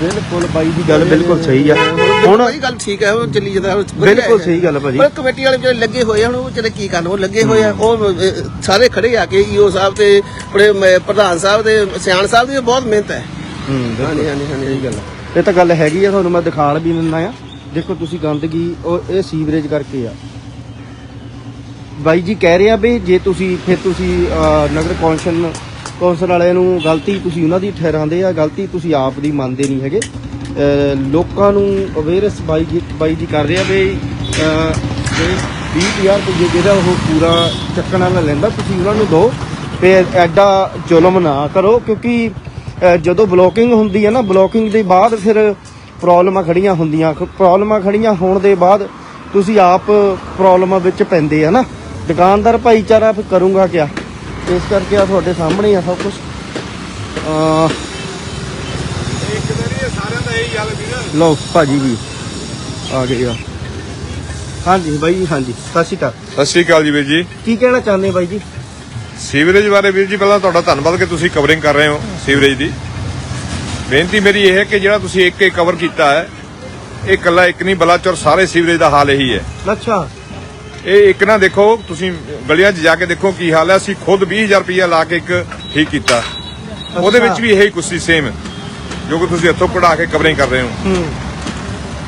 ਬਿਲਕੁਲ ਬਾਈ ਦੀ ਗੱਲ ਬਿਲਕੁਲ ਸਹੀ ਆ। ਹੁਣ ਹੁਣ ਭਾਈ ਗੱਲ ਠੀਕ ਹੈ ਉਹ ਚੱਲੀ ਜਾਂਦਾ ਉਹ ਵਧੀਆ ਬਿਲਕੁਲ ਹੈ। ਸਹੀ ਗੱਲ ਹੈ ਭਾਜੀ। ਪਰ ਕਮੇਟੀ ਵਾਲੇ ਜਿਹੜੇ ਲੱਗੇ ਹੋਏ ਆ ਹੁਣ ਉਹ ਜਿਹੜੇ ਕੀ ਕਰਨ ਉਹ ਲੱਗੇ ਹੋਏ ਆ ਉਹ ਸਾਰੇ ਖੜੇ ਆ ਕੇ ਈਓ ਸਾਹਿਬ ਤੇ ਆਪਣੇ ਪ੍ਰਧਾਨ ਸਾਹਿਬ ਤੇ ਸਿਆਣ ਸਾਹਿਬ ਦੀ ਬਹੁਤ ਮਿਹਨਤ ਹੈ। ਹੂੰ ਹਾਂਜੀ ਹਾਂਜੀ ਹਾਂਜੀ। ਸਹੀ ਗੱਲ ਆ। ਇਹ ਤਾਂ ਗੱਲ ਹੈਗੀ ਆ ਤੁਹਾਨੂੰ ਮੈਂ ਦਿਖਾਣ ਵੀ ਦਿੰਦਾ ਆ। ਦੇਖੋ ਤੁਸੀਂ ਗੰਦਗੀ ਉਹ ਇਹ ਸੀਵਰੇਜ ਕਰਕੇ ਆ। ਬਾਈ ਜੀ ਕਹਿ ਰਿਹਾ ਵੀ ਜੇ ਤੁਸੀਂ ਫਿਰ ਤੁਸੀਂ ਨਗਰ ਕੌਂਸਲ ਕੌਂਸਲ ਵਾਲਿਆਂ ਨੂੰ ਗਲਤੀ ਤੁਸੀਂ ਉਹਨਾਂ ਦੀ ਠਹਿਰਾਉਂਦੇ ਆ ਗਲਤੀ ਤੁਸੀਂ ਆਪ ਦੀ ਮੰਨਦੇ ਨਹੀਂ ਹੈਗੇ। ਲੋਕਾਂ ਨੂੰ ਅਵੇਅਰਨੈਸ ਬਾਈ ਜੀ ਬਾਈ ਜੀ ਕਰ ਰਿਹਾ ਵੀ ਅਹ, ਜੇ 20000 ਰੁਪਏ ਜਿਹੜਾ ਉਹ ਪੂਰਾ ਚੱਕਣ ਵਾਲਾ ਲੈਂਦਾ ਤੁਸੀਂ ਉਹਨਾਂ ਨੂੰ ਦਿਓ। ਤੇ ਐਡਾ ਜ਼ੁਲਮ ਨਾ ਕਰੋ ਕਿਉਂਕਿ ਜਦੋਂ ਬਲੋਕਿੰਗ ਹੁੰਦੀ ਹੈ ਨਾ ਬਲੋਕਿੰਗ ਦੇ ਬਾਅਦ ਫਿਰ ਪ੍ਰੋਬਲਮਾਂ ਖੜੀਆਂ ਹੁੰਦੀਆਂ ਪ੍ਰੋਬਲਮਾਂ ਖੜੀਆਂ ਹੋਣ ਦੇ ਬਾਅਦ ਤੁਸੀਂ ਆਪ ਪ੍ਰੋਬਲਮਾਂ ਵਿੱਚ ਪੈਂਦੇ ਆ ਨਾ। ਦੁਕਾਨਦਾਰ ਭਾਈਚਾਰਾ ਫਿਰ ਕਰੂੰਗਾ ਕਿਆ? ਇਸ ਕਰਕੇ ਆ ਤੁਹਾਡੇ ਸਾਹਮਣੇ ਆ ਸਭ ਕੁਝ ਅ ਲਓ ਭਾਜੀ ਵੀ ਆ ਗਏ ਆ। ਹਾਂਜੀ ਬਾਈ ਜੀ ਹਾਂਜੀ ਸਤਿ ਸ਼੍ਰੀ ਅਕਾਲ। ਸਤਿ ਸ਼੍ਰੀ ਅਕਾਲ ਜੀ ਵੀਰ ਜੀ। ਕੀ ਕਹਿਣਾ ਚਾਹੁੰਦੇ ਬਾਈ ਜੀ? ਸੀਵਰੇਜ ਬਾਰੇ ਵੀਰ ਜੀ ਪਹਿਲਾਂ ਤੁਹਾਡਾ ਧੰਨਵਾਦ ਕਿ ਤੁਸੀਂ ਕਵਰਿੰਗ ਕਰ ਰਹੇ ਹੋ ਸੀਵਰੇਜ ਦੀ। ਬੇਨਤੀ ਮੇਰੀ ਇਹ ਹੈ ਕਿ ਜਿਹੜਾ ਤੁਸੀਂ ਇੱਕ ਇੱਕ ਕਵਰ ਕੀਤਾ ਹੈ ਇਹ ਕੱਲਾ ਇੱਕ ਨਹੀਂ ਬਲਾਚੌਰ ਸਾਰੇ ਸੀਵਰੇਜ ਦਾ ਹਾਲ ਇਹੀ ਹੈ। ਅੱਛਾ। ਇਹ ਇੱਕ ਨਾ ਦੇਖੋ ਤੁਸੀਂ ਗਲੀਆਂ 'ਚ ਜਾ ਕੇ ਦੇਖੋ ਕੀ ਹਾਲ ਹੈ ਅਸੀਂ ਖੁਦ 20000 ਰੁਪਇਆ ਲਾ ਕੇ ਇੱਕ ਠੀਕ ਕੀਤਾ। ਉਹਦੇ ਵਿੱਚ ਵੀ ਇਹੀ ਕੁਛ ਸੀ ਸੇਮ ਜੋ ਕਿ ਤੁਸੀਂ ਇੱਥੋਂ ਕਢਾ ਕੇ ਕਵਰਿੰਗ ਕਰ ਰਹੇ ਹੋ।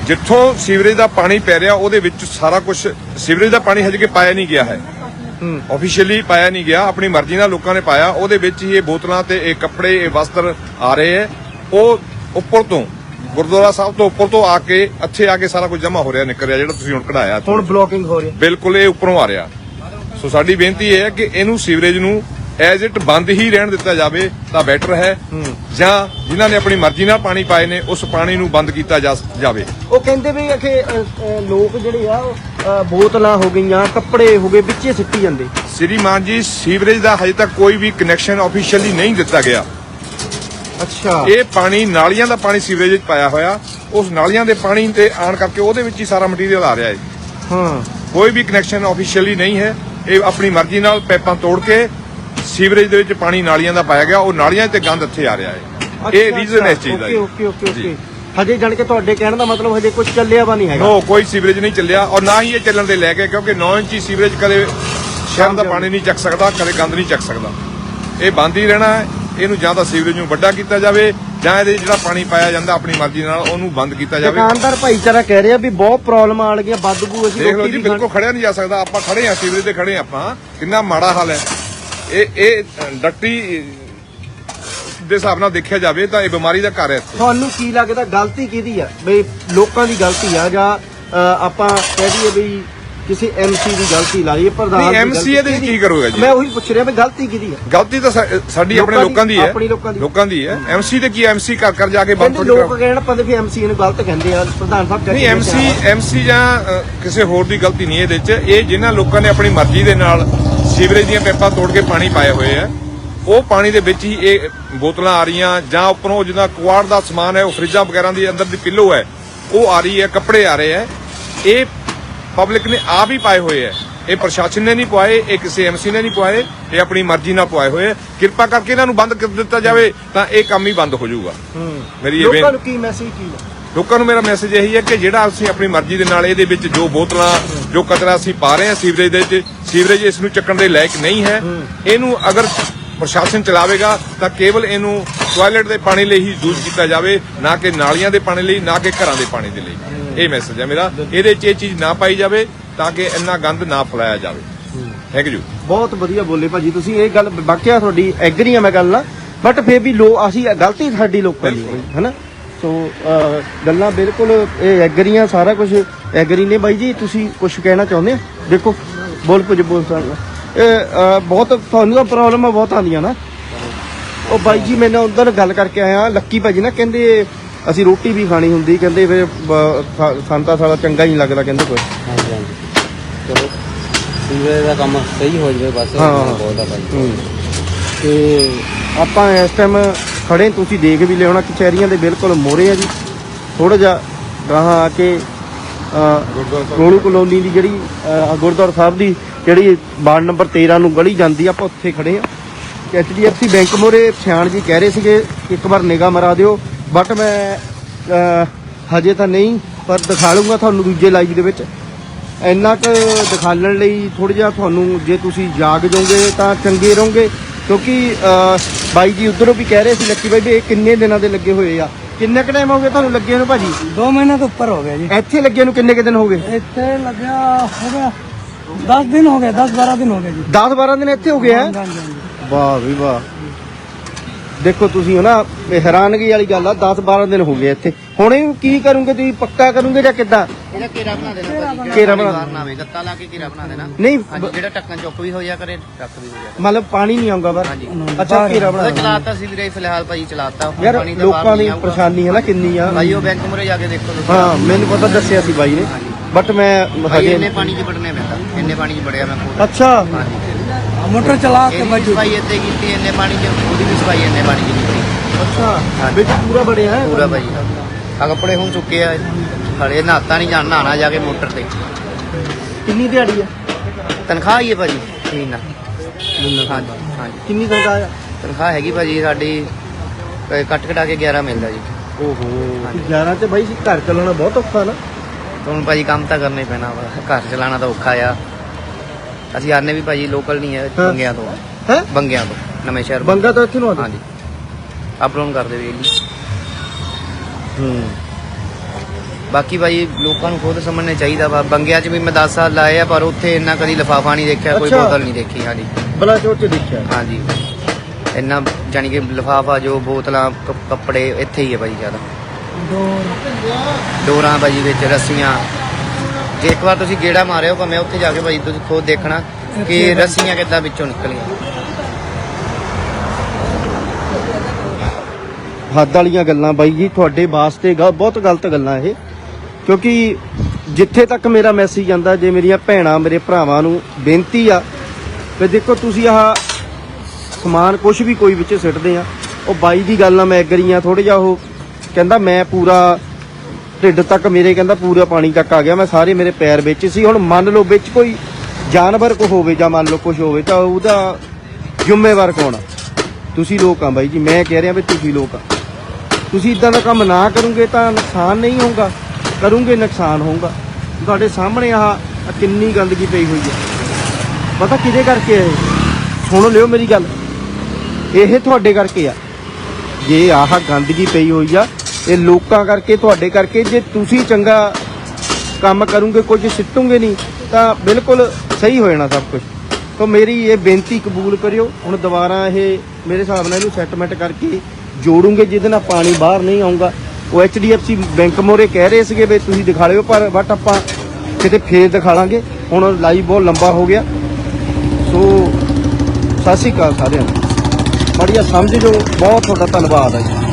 ਜਿੱਥੋਂ ਸੀਵਰੇਜ ਦਾ ਪਾਣੀ ਪੈ ਰਿਹਾ ਉਹਦੇ ਵਿੱਚ ਸਾਰਾ ਕੁਝ ਸੀਵਰੇਜ ਦਾ ਪਾਣੀ ਹਜੇ ਕਿ ਪਾਇਆ ਨਹੀਂ ਗਿਆ ਹੈ। ਹੂੰ। ਆਫੀਸ਼ੀਅਲੀ ਪਾਇਆ ਨਹੀਂ ਗਿਆ ਆਪਣੀ ਮਰਜ਼ੀ ਨਾਲ ਲੋਕਾਂ ਨੇ ਪਾਇਆ ਉਹਦੇ ਵਿੱਚ ਹੀ ਇਹ ਬੋਤਲਾਂ ਤੇ ਇਹ ਕੱਪੜੇ ਇਹ ਵਸਤਰ ਆ ਰਹੇ ਹੈ। ਉਹ ਉੱਪਰ ਤੋਂ ਗੁਰਦੁਆਰਾ ਸਾਹਿਬ ਤੋਂ ਉੱਪਰ ਤੋਂ ਆ ਕੇ ਇੱਥੇ ਆ ਕੇ ਸਾਰਾ ਕੁਝ ਜਮ੍ਹਾਂ ਹੋ ਰਿਹਾ ਨਿਕਲ ਰਿਹਾ ਜਿਹੜਾ ਤੁਸੀਂ ਹੁਣ ਕਢਾਇਆ ਹੁਣ ਬਲੋਕਿੰਗ ਹੋ ਰਹੀ ਹੈ। ਬਿਲਕੁਲ ਇਹ ਉੱਪਰੋਂ ਆ ਰਿਹਾ। ਸੋ ਸਾਡੀ ਬੇਨਤੀ ਇਹ ਹੈ ਕਿ ਇਹਨੂੰ ਸੀਵਰੇਜ ਨੂੰ ਐਜ਼ ਇਟ ਬੰਦ ਹੀ ਰਹਿਣ ਦਿੱਤਾ ਜਾਵੇ ਤਾਂ ਬੈਟਰ ਹੈ। ਜਾਂ ਜਿਨ੍ਹਾਂ ਨੇ ਆਪਣੀ ਮਰਜ਼ੀ ਨਾਲ ਪਾਣੀ ਪਾਏ ਨੇ ਉਸ ਪਾਣੀ ਨੂੰ ਬੰਦ ਕੀਤਾ ਜਾ- ਜਾਵੇ। ਉਹ ਕਹਿੰਦੇ ਵੀ ਕਿ ਅ, ਅ, ਲੋਕ ਜਿਹੜੇ ਆ ਉਹ, ਅ, ਬੋਤਲਾਂ ਹੋ ਗਈਆਂ ਕੱਪੜੇ ਹੋ ਗਏ ਵਿੱਚੇ ਸਿੱਟੀ ਜਾਂਦੇ। ਸ੍ਰੀਮਾਨ ਜੀ ਸੀਵਰੇਜ ਦਾ ਹਜੇ ਤੱਕ ਕੋਈ ਵੀ ਕਨੈਕਸ਼ਨ ਆਫੀਸ਼ੀਅਲੀ ਨਹੀਂ ਦਿੱਤਾ ਗਿਆ। ਅੱਛਾ। ਇਹ ਪਾਣੀ ਨਾਲੀਆਂ ਦਾ ਪਾਣੀ ਸੀਵਰੇਜ ਵਿੱਚ ਪਾਇਆ ਹੋਇਆ। ਉਸ ਨਾਲੀਆਂ ਦੇ ਪਾਣੀ ਤੇ ਆਣ ਕਰਕੇ ਉਹਦੇ ਵਿੱਚ ਹੀ ਸਾਰਾ ਮਟੀਰੀਅਲ ਆ ਰਿਹਾ ਹੈ। ਹਾਂ। ਕੋਈ ਵੀ ਕਨੈਕਸ਼ਨ ਆਫੀਸ਼ੀਅਲੀ ਨਹੀਂ ਹੈ। ਇਹ ਆਪਣੀ ਮਰਜ਼ੀ ਨਾਲ ਪਾਈਪਾਂ ਤੋੜ ਕੇ ਸੀਵਰੇਜ ਦੇ ਵਿੱਚ ਪਾਣੀ ਨਾਲੀਆਂ ਦਾ ਪਾਇਆ ਗਿਆ। ਉਹ ਨਾਲੀਆਂ ਤੇ ਗੰਦ ਇੱਥੇ ਆ ਰਿਹਾ ਹੈ। ਇਹ ਰੀਜ਼ਨ ਇਸ ਚੀਜ਼ ਦਾ ਓਕੇ ਹੈ ਓਕੇ ਓਕੇ। ਓਕੇ ਹਜੇ ਜਾਣ ਕੇ ਤੁਹਾਡੇ ਕਹਿਣ ਦਾ ਮਤਲਬ ਹਜੇ ਕੁਝ ਚੱਲਿਆ ਵਾ ਨਹੀਂ ਹੈਗਾ। ਨੋ ਕੋਈ ਸੀਵਰੇਜ ਨਹੀਂ ਚੱਲਿਆ ਔਰ ਨਾ ਹੀ ਇਹ ਚੱਲਣ ਦੇ ਲੈ ਕੇ ਕਿਉਂਕਿ 9 ਇੰਚੀ ਸੀਵਰੇਜ ਕਦੇ ਸ਼ਹਿਰ ਦਾ ਪਾਣੀ ਨਹੀਂ ਚੱਕ ਸਕਦਾ ਕਦੇ ਗੰਦ ਨਹੀਂ ਚੱਕ ਸਕਦਾ। ਇਹ ਬੰਦ ਹੀ ਰਹਿਣਾ ਹੈ। ਇਹਨੂੰ ਜਾਂ ਤਾਂ ਸੀਵਰੇਜ ਨੂੰ ਵੱਡਾ ਕੀਤਾ ਜਾਵੇ ਜਾਂ ਇਹਦੇ ਜਿਹੜਾ ਪਾਣੀ ਪਾਇਆ ਜਾਂਦਾ ਆਪਣੀ ਮਰਜ਼ੀ ਨਾਲ ਉਹਨੂੰ ਬੰਦ ਕੀਤਾ ਜਾਵੇ। ਦੁਕਾਨਦਾਰ ਭਾਈਚਾਰਾ ਕਹਿ ਰਿਹਾ ਵੀ ਬਹੁਤ ਪ੍ਰੋਬਲਮ ਆਣ ਗਿਆ ਬਦਬੂ ਅਸੀਂ ਦੇਖ ਲਓ ਜੀ। ਬਿਲਕੁਲ ਖੜਿਆ ਨਹੀਂ ਜਾ ਸਕਦਾ। ਆਪਾਂ ਖੜੇ ਆ ਸੀਵਰੇਜ ਤੇ ਖੜੇ ਆਪਾਂ। ਕਿੰਨਾ ਮਾੜਾ ਹਾਲ ਹੈ। ਇਹ ਇਹ ਡੱਟੀ ਦੇ ਹਿਸਾਬ ਨਾਲ ਦੇਖਿਆ ਜਾਵੇ ਤਾਂ ਇਹ ਬਿਮਾਰੀ ਦਾ ਘਰ ਹੈ ਤੁਹਾਨੂੰ ਕੀ ਲੱਗਦਾ ਗਲਤੀ ਕਿਹਦੀ ਆ? ਬਈ ਲੋਕਾਂ ਦੀ ਗਲਤੀ ਆ ਜਾਂ ਆਪਾਂ ਕਹਿ ਦਈਏ ਵੀ ਕਿਸੇ ਐਮਸੀ ਦੀ ਗਲਤੀ ਲਾ ਲਈਏ ਪ੍ਰਧਾਨ ਨਹੀਂ ਦੀ ਐਮਸੀ ਗਲਤੀ ਇਹਦੇ 'ਚ ਕਿਹਦੀ? ਕੀ ਕਰੂਗਾ ਜੀ? ਮੈਂ ਉਹੀ ਪੁੱਛ ਰਿਹਾ ਵੀ ਗਲਤੀ ਕਿਹਦੀ ਆ ਗਲਤੀ ਤਾਂ ਸਾਡੀ ਆਪਣੇ ਲੋਕਾਂ ਦੀ- ਦੀ ਹੈ। ਆਪਣੀ ਲੋਕਾਂ ਦੀ। ਲੋਕਾਂ ਦੀ ਹੈ। ਐਮਸੀ ਤੇ ਕੀ ਐਮਸੀ ਘਰ ਘਰ ਜਾ ਕੇ ਬੰਦ ਥੋੜ੍ਹੀ ਲੋਕ ਕਹਿਣ ਪੰਦੇ ਵੀ ਐਮਸੀ ਨੂੰ ਗਲਤ ਕਹਿੰਦੇ ਆ ਪ੍ਰਧਾਨ ਸਾਹਿਬ ਨਹੀਂ ਐਮਸੀ ਐਮਸੀ ਜਾਂ ਕਿਸੇ ਹੋਰ ਦੀ ਗਲਤੀ ਨਹੀਂ ਇਹਦੇ 'ਚ। ਇਹ ਜਿਨ੍ਹਾਂ ਲੋਕਾਂ ਨੇ ਆਪਣੀ ਮਰਜ਼ੀ ਦੇ ਨਾਲ ਸੀਵਰੇਜ ਦੀਆਂ ਪਾਈਪਾਂ ਤੋੜ ਕੇ ਪਾਣੀ ਪਾਏ ਹੋਏ ਆ ਉਹ ਪਾਣੀ ਦੇ ਵਿੱਚ ਹੀ ਇਹ ਬੋਤਲਾਂ ਆ ਰਹੀਆਂ ਜਾਂ ਉੱਪਰੋਂ ਜਿਹਦਾ ਕੁਆੜ ਦਾ ਸਮਾਨ ਹੈ ਉਹ ਫਰਿੱਜਾਂ ਵਗੈਰਾ ਦੀ ਅੰਦਰ ਦੀ ਪਿੱਲੋ ਹੈ ਉਹ ਆ ਰਹੀ ਹੈ ਕੱਪੜੇ ਆ ਰਹੇ ਆ ਇਹ ਪਬਲਿਕ ਨੇ ਆਪ ਹੀ ਪਾਏ ਹੋਏ ਆ ਇਹ ਪ੍ਰਸ਼ਾਸਨ ਨੇ ਨਹੀਂ ਪਵਾਏ ਇਹ ਕਿਸੇ ਐਮਸੀ ਨੇ ਨਹੀਂ ਪਵਾਏ ਇਹ ਆਪਣੀ ਮਰਜ਼ੀ ਨਾਲ ਪਵਾਏ ਹੋਏ ਕਿਰਪਾ ਕਰਕੇ ਇਹਨਾਂ ਨੂੰ ਬੰਦ ਕਰ ਦਿੱਤਾ ਜਾਵੇ ਤਾਂ ਇਹ ਕੰਮ ਹੀ ਬੰਦ ਹੋ ਜਾਊਗਾ। ਮੇਰੀ ਇਹ ਲੋਕਾਂ ਨੂੰ ਕੀ ਮੈਸੇਜ ਕੀ ਲੋਕਾਂ ਨੂੰ ਮੇਰਾ ਮੈਸੇਜ ਇਹੀ ਹੈ ਕਿ ਜਿਹੜਾ ਅਸੀਂ ਆਪਣੀ ਮਰਜ਼ੀ ਦੇ ਨਾਲ ਇਹਦੇ ਵਿੱਚ ਜੋ ਬੋਤਲਾਂ ਜੋ ਕਚਰਾ ਅਸੀਂ ਪਾ ਰਹੇ ਹਾਂ ਸੀਵਰੇਜ ਦੇ ਵਿੱਚ ਸੀਵਰੇਜ ਇਸ ਨੂੰ ਚੱਕਣ ਦੇ ਲਾਇਕ ਨਹੀਂ ਹੈ। ਇਹਨੂੰ ਅਗਰ ਪ੍ਰਸ਼ਾਸਨ ਚਲਾਵੇਗਾ ਤਾਂ ਕੇਵਲ ਇਹਨੂੰ ਟਾਇਲਟ ਦੇ ਪਾਣੀ ਲਈ ਹੀ ਯੂਜ਼ ਕੀਤਾ ਜਾਵੇ ਨਾ ਕਿ ਨਾਲੀਆਂ ਦੇ ਪਾਣੀ ਲਈ ਨਾ ਕਿ ਘਰਾਂ ਦੇ ਪਾਣੀ ਦੇ ਲਈ। ਇਹ ਮੈਸੇਜ ਹੈ ਮੇਰਾ। ਇਹਦੇ 'ਚ ਇਹ ਚੀਜ਼ ਨਾ ਪਾਈ ਜਾਵੇ ਤਾਂ ਕਿ ਇੰਨਾ ਗੰਦ ਨਾ ਫੈਲਾਇਆ ਜਾਵੇ। ਥੈਂਕ ਯੂ ਬਹੁਤ ਵਧੀਆ ਬੋਲੇ ਭਾਜੀ। ਤੁਸੀਂ ਇਹ ਗੱਲ ਵਾਕਿਆ ਤੁਹਾਡੀ ਐਗਰੀ ਆ ਮੈਂ ਗੱਲ ਨਾਲ। ਬਟ ਫੇਰ ਵੀ ਲੋ ਅਸੀਂ ਗਲਤੀ ਸਾਡੀ ਲੋਕਾਂ ਦੀ ਹੈ, ਹੈਨਾ? ਸੋ ਗੱਲਾਂ ਬਿਲਕੁਲ ਇਹ ਐਗਰੀਆਂ ਸਾਰਾ ਕੁਝ ਐਗਰੀ ਨੇ। ਬਾਈ ਜੀ ਤੁਸੀਂ ਕੁਝ ਕਹਿਣਾ ਚਾਹੁੰਦੇ ਆ ਦੇਖੋ ਬੋਲ ਕੁਝ ਬੋਲ ਸਕਦਾ। ਇਹ ਬਹੁਤ ਤੁਹਾਨੂੰ ਤਾਂ ਪ੍ਰੋਬਲਮ ਬਹੁਤ ਆਉਂਦੀਆਂ ਨਾ। ਉਹ ਬਾਈ ਜੀ ਮੈਨੇ ਉਧਰ ਗੱਲ ਕਰਕੇ ਆਇਆ ਲੱਕੀ ਭਾਜੀ ਨਾ ਕਹਿੰਦੇ ਅਸੀਂ ਰੋਟੀ ਵੀ ਖਾਣੀ ਹੁੰਦੀ ਕਹਿੰਦੇ ਫਿਰ ਸੰਤਾ ਸਾਲਾ ਚੰਗਾ ਹੀ ਨਹੀਂ ਲੱਗਦਾ ਕਹਿੰਦੇ ਕੋਈ। ਹਾਂਜੀ ਹਾਂਜੀ। ਚਲੋ ਸੀਵਰੇਜ ਦਾ ਕੰਮ ਸਹੀ ਹੋ ਜਾਵੇ ਬਸ ਹਾਂ। ਬਹੁਤ ਆ ਭਾਈ। ਹੂੰ। ਤੇ ਆਪਾਂ ਇਸ ਟਾਈਮ ਖੜੇ ਤੁਸੀਂ ਦੇਖ ਵੀ ਲਿਆਉਣਾ ਕਚਹਿਰੀਆਂ ਦੇ ਬਿਲਕੁਲ ਮੋਰੇ ਆ ਜੀ। ਥੋੜਾ ਜਿਹਾ ਗਾਹਾਂ ਆ ਕੇ ਗੋਲੂ ਕਲੋਨੀ ਦੀ ਜਿਹੜੀ ਗੁਰਦੁਆਰਾ ਸਾਹਿਬ ਦੀ ਜਿਹੜੀ ਵਾਰਡ ਨੰਬਰ 13 ਨੂੰ ਗਲੀ ਜਾਂਦੀ ਆ, ਆਪਾਂ ਉੱਥੇ ਖੜੇ ਆ। ਐਚਡੀਐਫਸੀ ਬੈਂਕ ਮੋਰੇ ਸਿਆਣ ਜੀ ਕਹਿ ਰਹੇ ਸੀਗੇ ਇੱਕ ਵਾਰ ਨਿਗਾਹ ਮਰਾ ਦਿਓ ਬਟ ਮੈਂ ਹਜੇ ਤਾਂ ਨਹੀਂ ਪਰ ਦਿਖਾ ਲੂੰਗਾ ਤੁਹਾਨੂੰ ਦੂਜੇ ਲਾਈਵ ਦੇ ਵਿੱਚ। ਇੰਨਾ ਕੁ ਦਿਖਾਲਣ ਲਈ ਥੋੜਾ ਜਿਹਾ ਤੁਹਾਨੂੰ ਜੇ ਤੁਸੀਂ ਜਾਗ ਜਾਓਗੇ ਤਾਂ ਚੰਗੇ ਰਹੋਗੇ ਕਿਉਂਕਿ ਬਾਈ ਜੀ ਉਧਰੋਂ ਵੀ ਕਹਿ ਰਹੇ ਸੀ ਲੱਕੀ ਬਾਈ ਵੀ ਇਹ ਕਿੰਨੇ ਦਿਨਾਂ ਦੇ ਲੱਗੇ ਹੋਏ ਆ। ਕਿੰਨੇ ਕੁ ਟਾਈਮ ਹੋ ਗਏ ਤੁਹਾਨੂੰ ਲੱਗੇ ਨੂੰ ਭਾਜੀ? 2 ਮਹੀਨੇ ਤੋਂ ਉੱਪਰ ਹੋ ਗਿਆ ਜੀ। ਇੱਥੇ ਲੱਗੇ ਨੂੰ ਕਿੰਨੇ ਕੁ ਦਿਨ ਹੋ ਗਏ? ਇੱਥੇ ਲੱਗਿਆ ਹੋ ਗਿਆ 10 ਦਿਨ ਹੋ ਗਏ 10 12 ਦਿਨ ਹੋ ਗਏ ਜੀ। 10 12 ਦਿਨ ਇੱਥੇ ਹੋ ਗਏ ਹਾਂਜੀ ਹਾਂਜੀ ਵਾਹ ਵੀ ਵਾਹ। ਦੇਖੋ ਤੁਸੀਂ ਨਾ ਇਹ ਹੈਰਾਨਗੀ ਵਾਲੀ ਗੱਲ ਆ 10 12 ਦਿਨ ਹੋ ਗਏ ਇੱਥੇ। ਹੁਣ ਇਹ ਕੀ ਕਰੋਗੇ ਤੁਸੀਂ ਪੱਕਾ ਕਰੋਗੇ ਜਾਂ ਕਿੱਦਾਂ? ਇਹਦਾ ਘੇਰਾ ਬਣਾ ਦੇਣਾ ਘੇਰਾ ਬਣਾ- ਬਾਹਰ ਨਾ ਆਵੇ ਗੱਤਾ ਲਾ ਕੇ ਘੇਰਾ ਬਣਾ ਦੇਣਾ। ਨਹੀਂ ਹਾਂਜੀ ਜਿਹੜਾ ਟੱਕਣ ਚੁੱਕ ਵੀ ਹੋ ਜਾ ਕਰੇ ਟੱਕ ਵੀ ਹੋ ਜਾ ਮਤਲਬ ਪਾਣੀ ਨਹੀਂ ਆਉਂਗਾ ਬਾਹਰ? ਹਾਂਜੀ। ਅੱਛਾ ਘੇਰਾ ਉਹ ਬਣਾ ਚਲਾਤਾ ਸੀ ਵੀਰੇ ਫਿਲਹਾਲ ਭਾਈ ਚਲਾਤਾ। ਹੁਣ ਯਾਰ ਪਾਣੀ ਤਾਂ ਬਾਹਰ ਲੋਕਾਂ ਦੀ ਨਹੀਂ ਆਊਗਾ। ਪਰੇਸ਼ਾਨੀ ਹੈ ਨਾ ਕਿੰਨੀ ਆ। ਭਾਈ ਉਹ ਬੈਂਕ ਮੁਰੇ ਜਾ ਕੇ ਦੇਖੋ ਤੁਸੀਂ। ਹਾਂ ਮੈਨੂੰ ਪਤਾ ਦੱਸਿਆ ਸੀ ਬਾਈ ਨੇ। ਬਟ ਮੈਂ ਭਾਈ ਹਜੇ ਇੰਨੇ ਪਾਣੀ 'ਚ ਵੜਨੇ ਪੈਂਦਾ। ਇੰਨੇ ਪਾਣੀ 'ਚ ਵੜਿਆ ਮੈਂ ਖੁਦ। ਅੱਛਾ। ਮੋਟਰ ਚਲਾ ਕੇ ਇਹਦੀ ਬਾਈ ਵੀ ਸਫ਼ਾਈ ਇੱਥੇ ਕੀਤੀ ਇੰਨੇ ਪਾਣੀ 'ਚ ਉਹਦੀ ਵੀ ਸਫ਼ਾਈ ਇੰਨੇ ਪਾਣੀ 'ਚ ਕੀਤੀ ਅੱਛਾ। ਵਿੱਚ ਪੂਰਾ ਬੜਿਆ ਹੈ? ਪੂਰਾ ਭਾਈ। ਆ ਕੱਪੜੇ ਹੁਣ ਚੁੱਕੇ ਆ। ਹਲੇ ਨਹਾਤਾ ਨਹੀਂ ਜਾਣਾ ਨਹਾਣਾ ਜਾ ਕੇ ਮੋਟਰ ਤੇ। ਕਿੰਨੀ ਦਿਹਾੜੀ ਆ ਤਨਖਾਹ ਹੀ ਹੈ ਭਾਜੀ ਮਹੀਨਾ। ਹਾਂਜੀ ਹਾਂਜੀ। ਕਿੰਨੀ ਤਨਖਾਹ ਆ ਤਨਖਾਹ ਹੈਗੀ ਭਾਜੀ ਸਾਡੀ ਅਹ ਕੱਟ ਕਟਾ ਕੇ 11 ਮਿਲਦਾ ਜੀ। ਓਹੋ। 11 ਤੇ ਬਾਈ ਜੀ ਘਰ ਚੱਲਣਾ ਬਹੁਤ ਔਖਾ ਨਾ। ਹੁਣ ਭਾਜੀ ਕੰਮ ਤਾਂ ਕਰਨਾ ਹੀ ਪੈਣਾ ਵਾ। ਘਰ ਚਲਾਉਣਾ ਤਾਂ ਔਖਾ ਆ। ਅਸੀਂ ਆਨੇ ਵੀ ਭਾਜੀ ਲੋਕਲ ਨਹੀਂ ਹੈ ਹਾਂ। ਬੰਗਿਆਂ ਤੋਂ। ਹੈ? ਬੰਗਿਆਂ ਤੋਂ ਨਵੇਂ ਸ਼ਹਿਰ ਬੰਗਾ ਤਾਂ। ਇੱਥੇ ਨੂੰ ਆ ਹਾਂਜੀ। ਅਪਲੋਡ ਕਰਦੇ ਵੀ ਹੂੰ। ਬਾਕੀ ਭਾਈ ਲੋਕਾਂ ਨੂੰ ਖੁਦ ਸਮਝਣਾ ਚਾਹੀਦਾ ਵਾ। ਬੰਗਿਆਂ 'ਚ ਵੀ ਮੈਂ 10 ਸਾਲ ਲਾਏ ਆ ਪਰ ਉੱਥੇ ਇੰਨਾ ਕਦੀ ਲਫਾਫਾ ਨਹੀਂ ਦੇਖਿਆ ਕੋਈ ਅੱਛਾ। ਬੋਤਲ ਨਹੀਂ ਦੇਖੀ ਹਾਂਜੀ। ਬਲਾ ਚੋਰ ਚ ਦੇਖਿਆ? ਹਾਂਜੀ। ਇੰਨਾ ਜਾਨੀ ਕਿ ਲਫਾਫਾ ਜੋ ਬੋਤਲਾਂ ਕ- ਕੱਪੜੇ ਇੱਥੇ ਹੀ ਹੈ ਭਾਜੀ ਜ਼ਿਆਦਾ। ਡੋਰਾਂ ਭਾਜੀ ਵਿੱਚ ਰੱਸੀਆਂ। ਜੇ ਇੱਕ ਵਾਰ ਤੁਸੀਂ ਗੇੜਾ ਮਾਰਿਓ ਭਾਵੇਂ ਉੱਥੇ ਜਾ ਕੇ ਭਾਜੀ ਤੁਸੀਂ ਖੁਦ ਦੇਖਣਾ ਕਿ ਰੱਸੀਆਂ ਕਿੱਦਾਂ ਵਿੱਚੋਂ ਨਿਕਲੀਆਂ। ਹੱਦ ਵਾਲੀਆਂ ਗੱਲਾਂ ਬਾਈ ਜੀ ਤੁਹਾਡੇ ਵਾਸਤੇ ਗ- ਬਹੁਤ ਗਲਤ ਗੱਲਾਂ ਇਹ। ਕਿਉਂਕਿ ਜਿੱਥੇ ਤੱਕ ਮੇਰਾ ਮੈਸੇਜ ਜਾਂਦਾ ਜੇ ਮੇਰੀਆਂ ਭੈਣਾਂ ਮੇਰੇ ਭਰਾਵਾਂ ਨੂੰ ਬੇਨਤੀ ਆ ਕਿ ਦੇਖੋ ਤੁਸੀਂ ਆਹ ਸਮਾਨ ਕੁਝ ਵੀ ਕੋਈ ਵਿੱਚ ਸਿੱਟਦੇ ਆ ਉਹ ਬਾਈ ਦੀ ਗੱਲ ਨਾਲ ਮੈਂ ਐਗਰੀ ਆ ਥੋੜਾ ਜਿਹਾ ਉਹ ਕਹਿੰਦਾ ਮੈਂ ਪੂਰਾ ਢਿੱਡ ਤੱਕ ਮੇਰੇ ਕਹਿੰਦਾ ਪੂਰਾ ਪਾਣੀ ਤੱਕ ਆ ਗਿਆ, ਮੈਂ ਸਾਰੇ ਮੇਰੇ ਪੈਰ ਵਿੱਚ ਸੀ। ਹੁਣ ਮੰਨ ਲਓ ਵਿੱਚ ਕੋਈ ਜਾਨਵਰ ਕੋ ਹੋਵੇ ਜਾਂ ਮੰਨ ਲਓ ਕੁਝ ਹੋਵੇ ਤਾਂ ਉਹਦਾ ਜ਼ਿੰਮੇਵਾਰ ਕੌਣ ਆ? ਤੁਸੀਂ ਲੋਕ ਆ ਬਾਈ ਜੀ, ਮੈਂ ਕਹਿ ਰਿਹਾ ਵੀ ਤੁਸੀਂ ਲੋਕ ਆ। ਤੁਸੀਂ ਇਦਾਂ ਦਾ ਕੰਮ ਨਾ ਕਰੋਗੇ ਤਾਂ ਨੁਕਸਾਨ ਨਹੀਂ ਹੋਊਗਾ, ਕਰੋਗੇ ਨੁਕਸਾਨ ਹੋਊਗਾ। ਤੁਹਾਡੇ ਸਾਹਮਣੇ ਆਹ ਕਿੰਨੀ ਗੰਦਗੀ ਪਈ ਹੋਈ ਹੈ। ਪਤਾ ਕਿਹਦੇ ਕਰਕੇ ਹੈ ਸੁਣ ਲਿਓ ਮੇਰੀ ਗੱਲ। ਇਹ ਤੁਹਾਡੇ ਕਰਕੇ ਆ। ਜੇ ਆਹ ਗੰਦਗੀ ਪਈ ਹੋਈ ਆ ਇਹ ਲੋਕਾਂ ਕਰਕੇ, ਤੁਹਾਡੇ ਕਰਕੇ, ਜੇ ਤੁਸੀਂ ਚੰਗਾ ਕੰਮ ਕਰੋਗੇ, ਕੁਝ ਸਿੱਟੋਗੇ ਨਹੀਂ, ਤਾਂ ਬਿਲਕੁਲ ਸਹੀ ਹੋ ਜਾਣਾ ਸਭ ਕੁਝ। ਤਾਂ ਮੇਰੀ ਇਹ ਬੇਨਤੀ ਕਬੂਲ ਕਰਿਓ, ਹੁਣ ਦੁਬਾਰਾ ਇਹ ਮੇਰੇ ਹਿਸਾਬ ਨਾਲ ਇਹਨੂੰ ਸੈਟਲਮੈਂਟ ਕਰਕੇ ਜੋੜੂਗੇ, ਜਿਹਦੇ ਨਾਲ ਪਾਣੀ ਬਾਹਰ ਨਹੀਂ ਆਊਗਾ। ਉਹ ਐਚਡੀਐਫਸੀ ਬੈਂਕ ਮੋਰੇ ਕਹਿ ਰਹੇ ਸੀਗੇ ਵੀ ਤੁਸੀਂ ਦਿਖਾ ਲਿਓ, ਪਰ ਬਟ ਆਪਾਂ ਕਿਤੇ ਫੇਰ ਦਿਖਾ ਲਾਂਗੇ ਹੁਣ ਲਾਈਵ ਬਹੁਤ ਲੰਬਾ ਹੋ ਗਿਆ। ਸੋ, ਸਤਿ ਸ਼੍ਰੀ ਅਕਾਲ ਸਾਰਿਆਂ ਨੂੰ। ਬੜੀਆ ਸਮਝ ਜੋ, ਬਹੁਤ ਤੁਹਾਡਾ ਧੰਨਵਾਦ ਹੈ ਜੀ।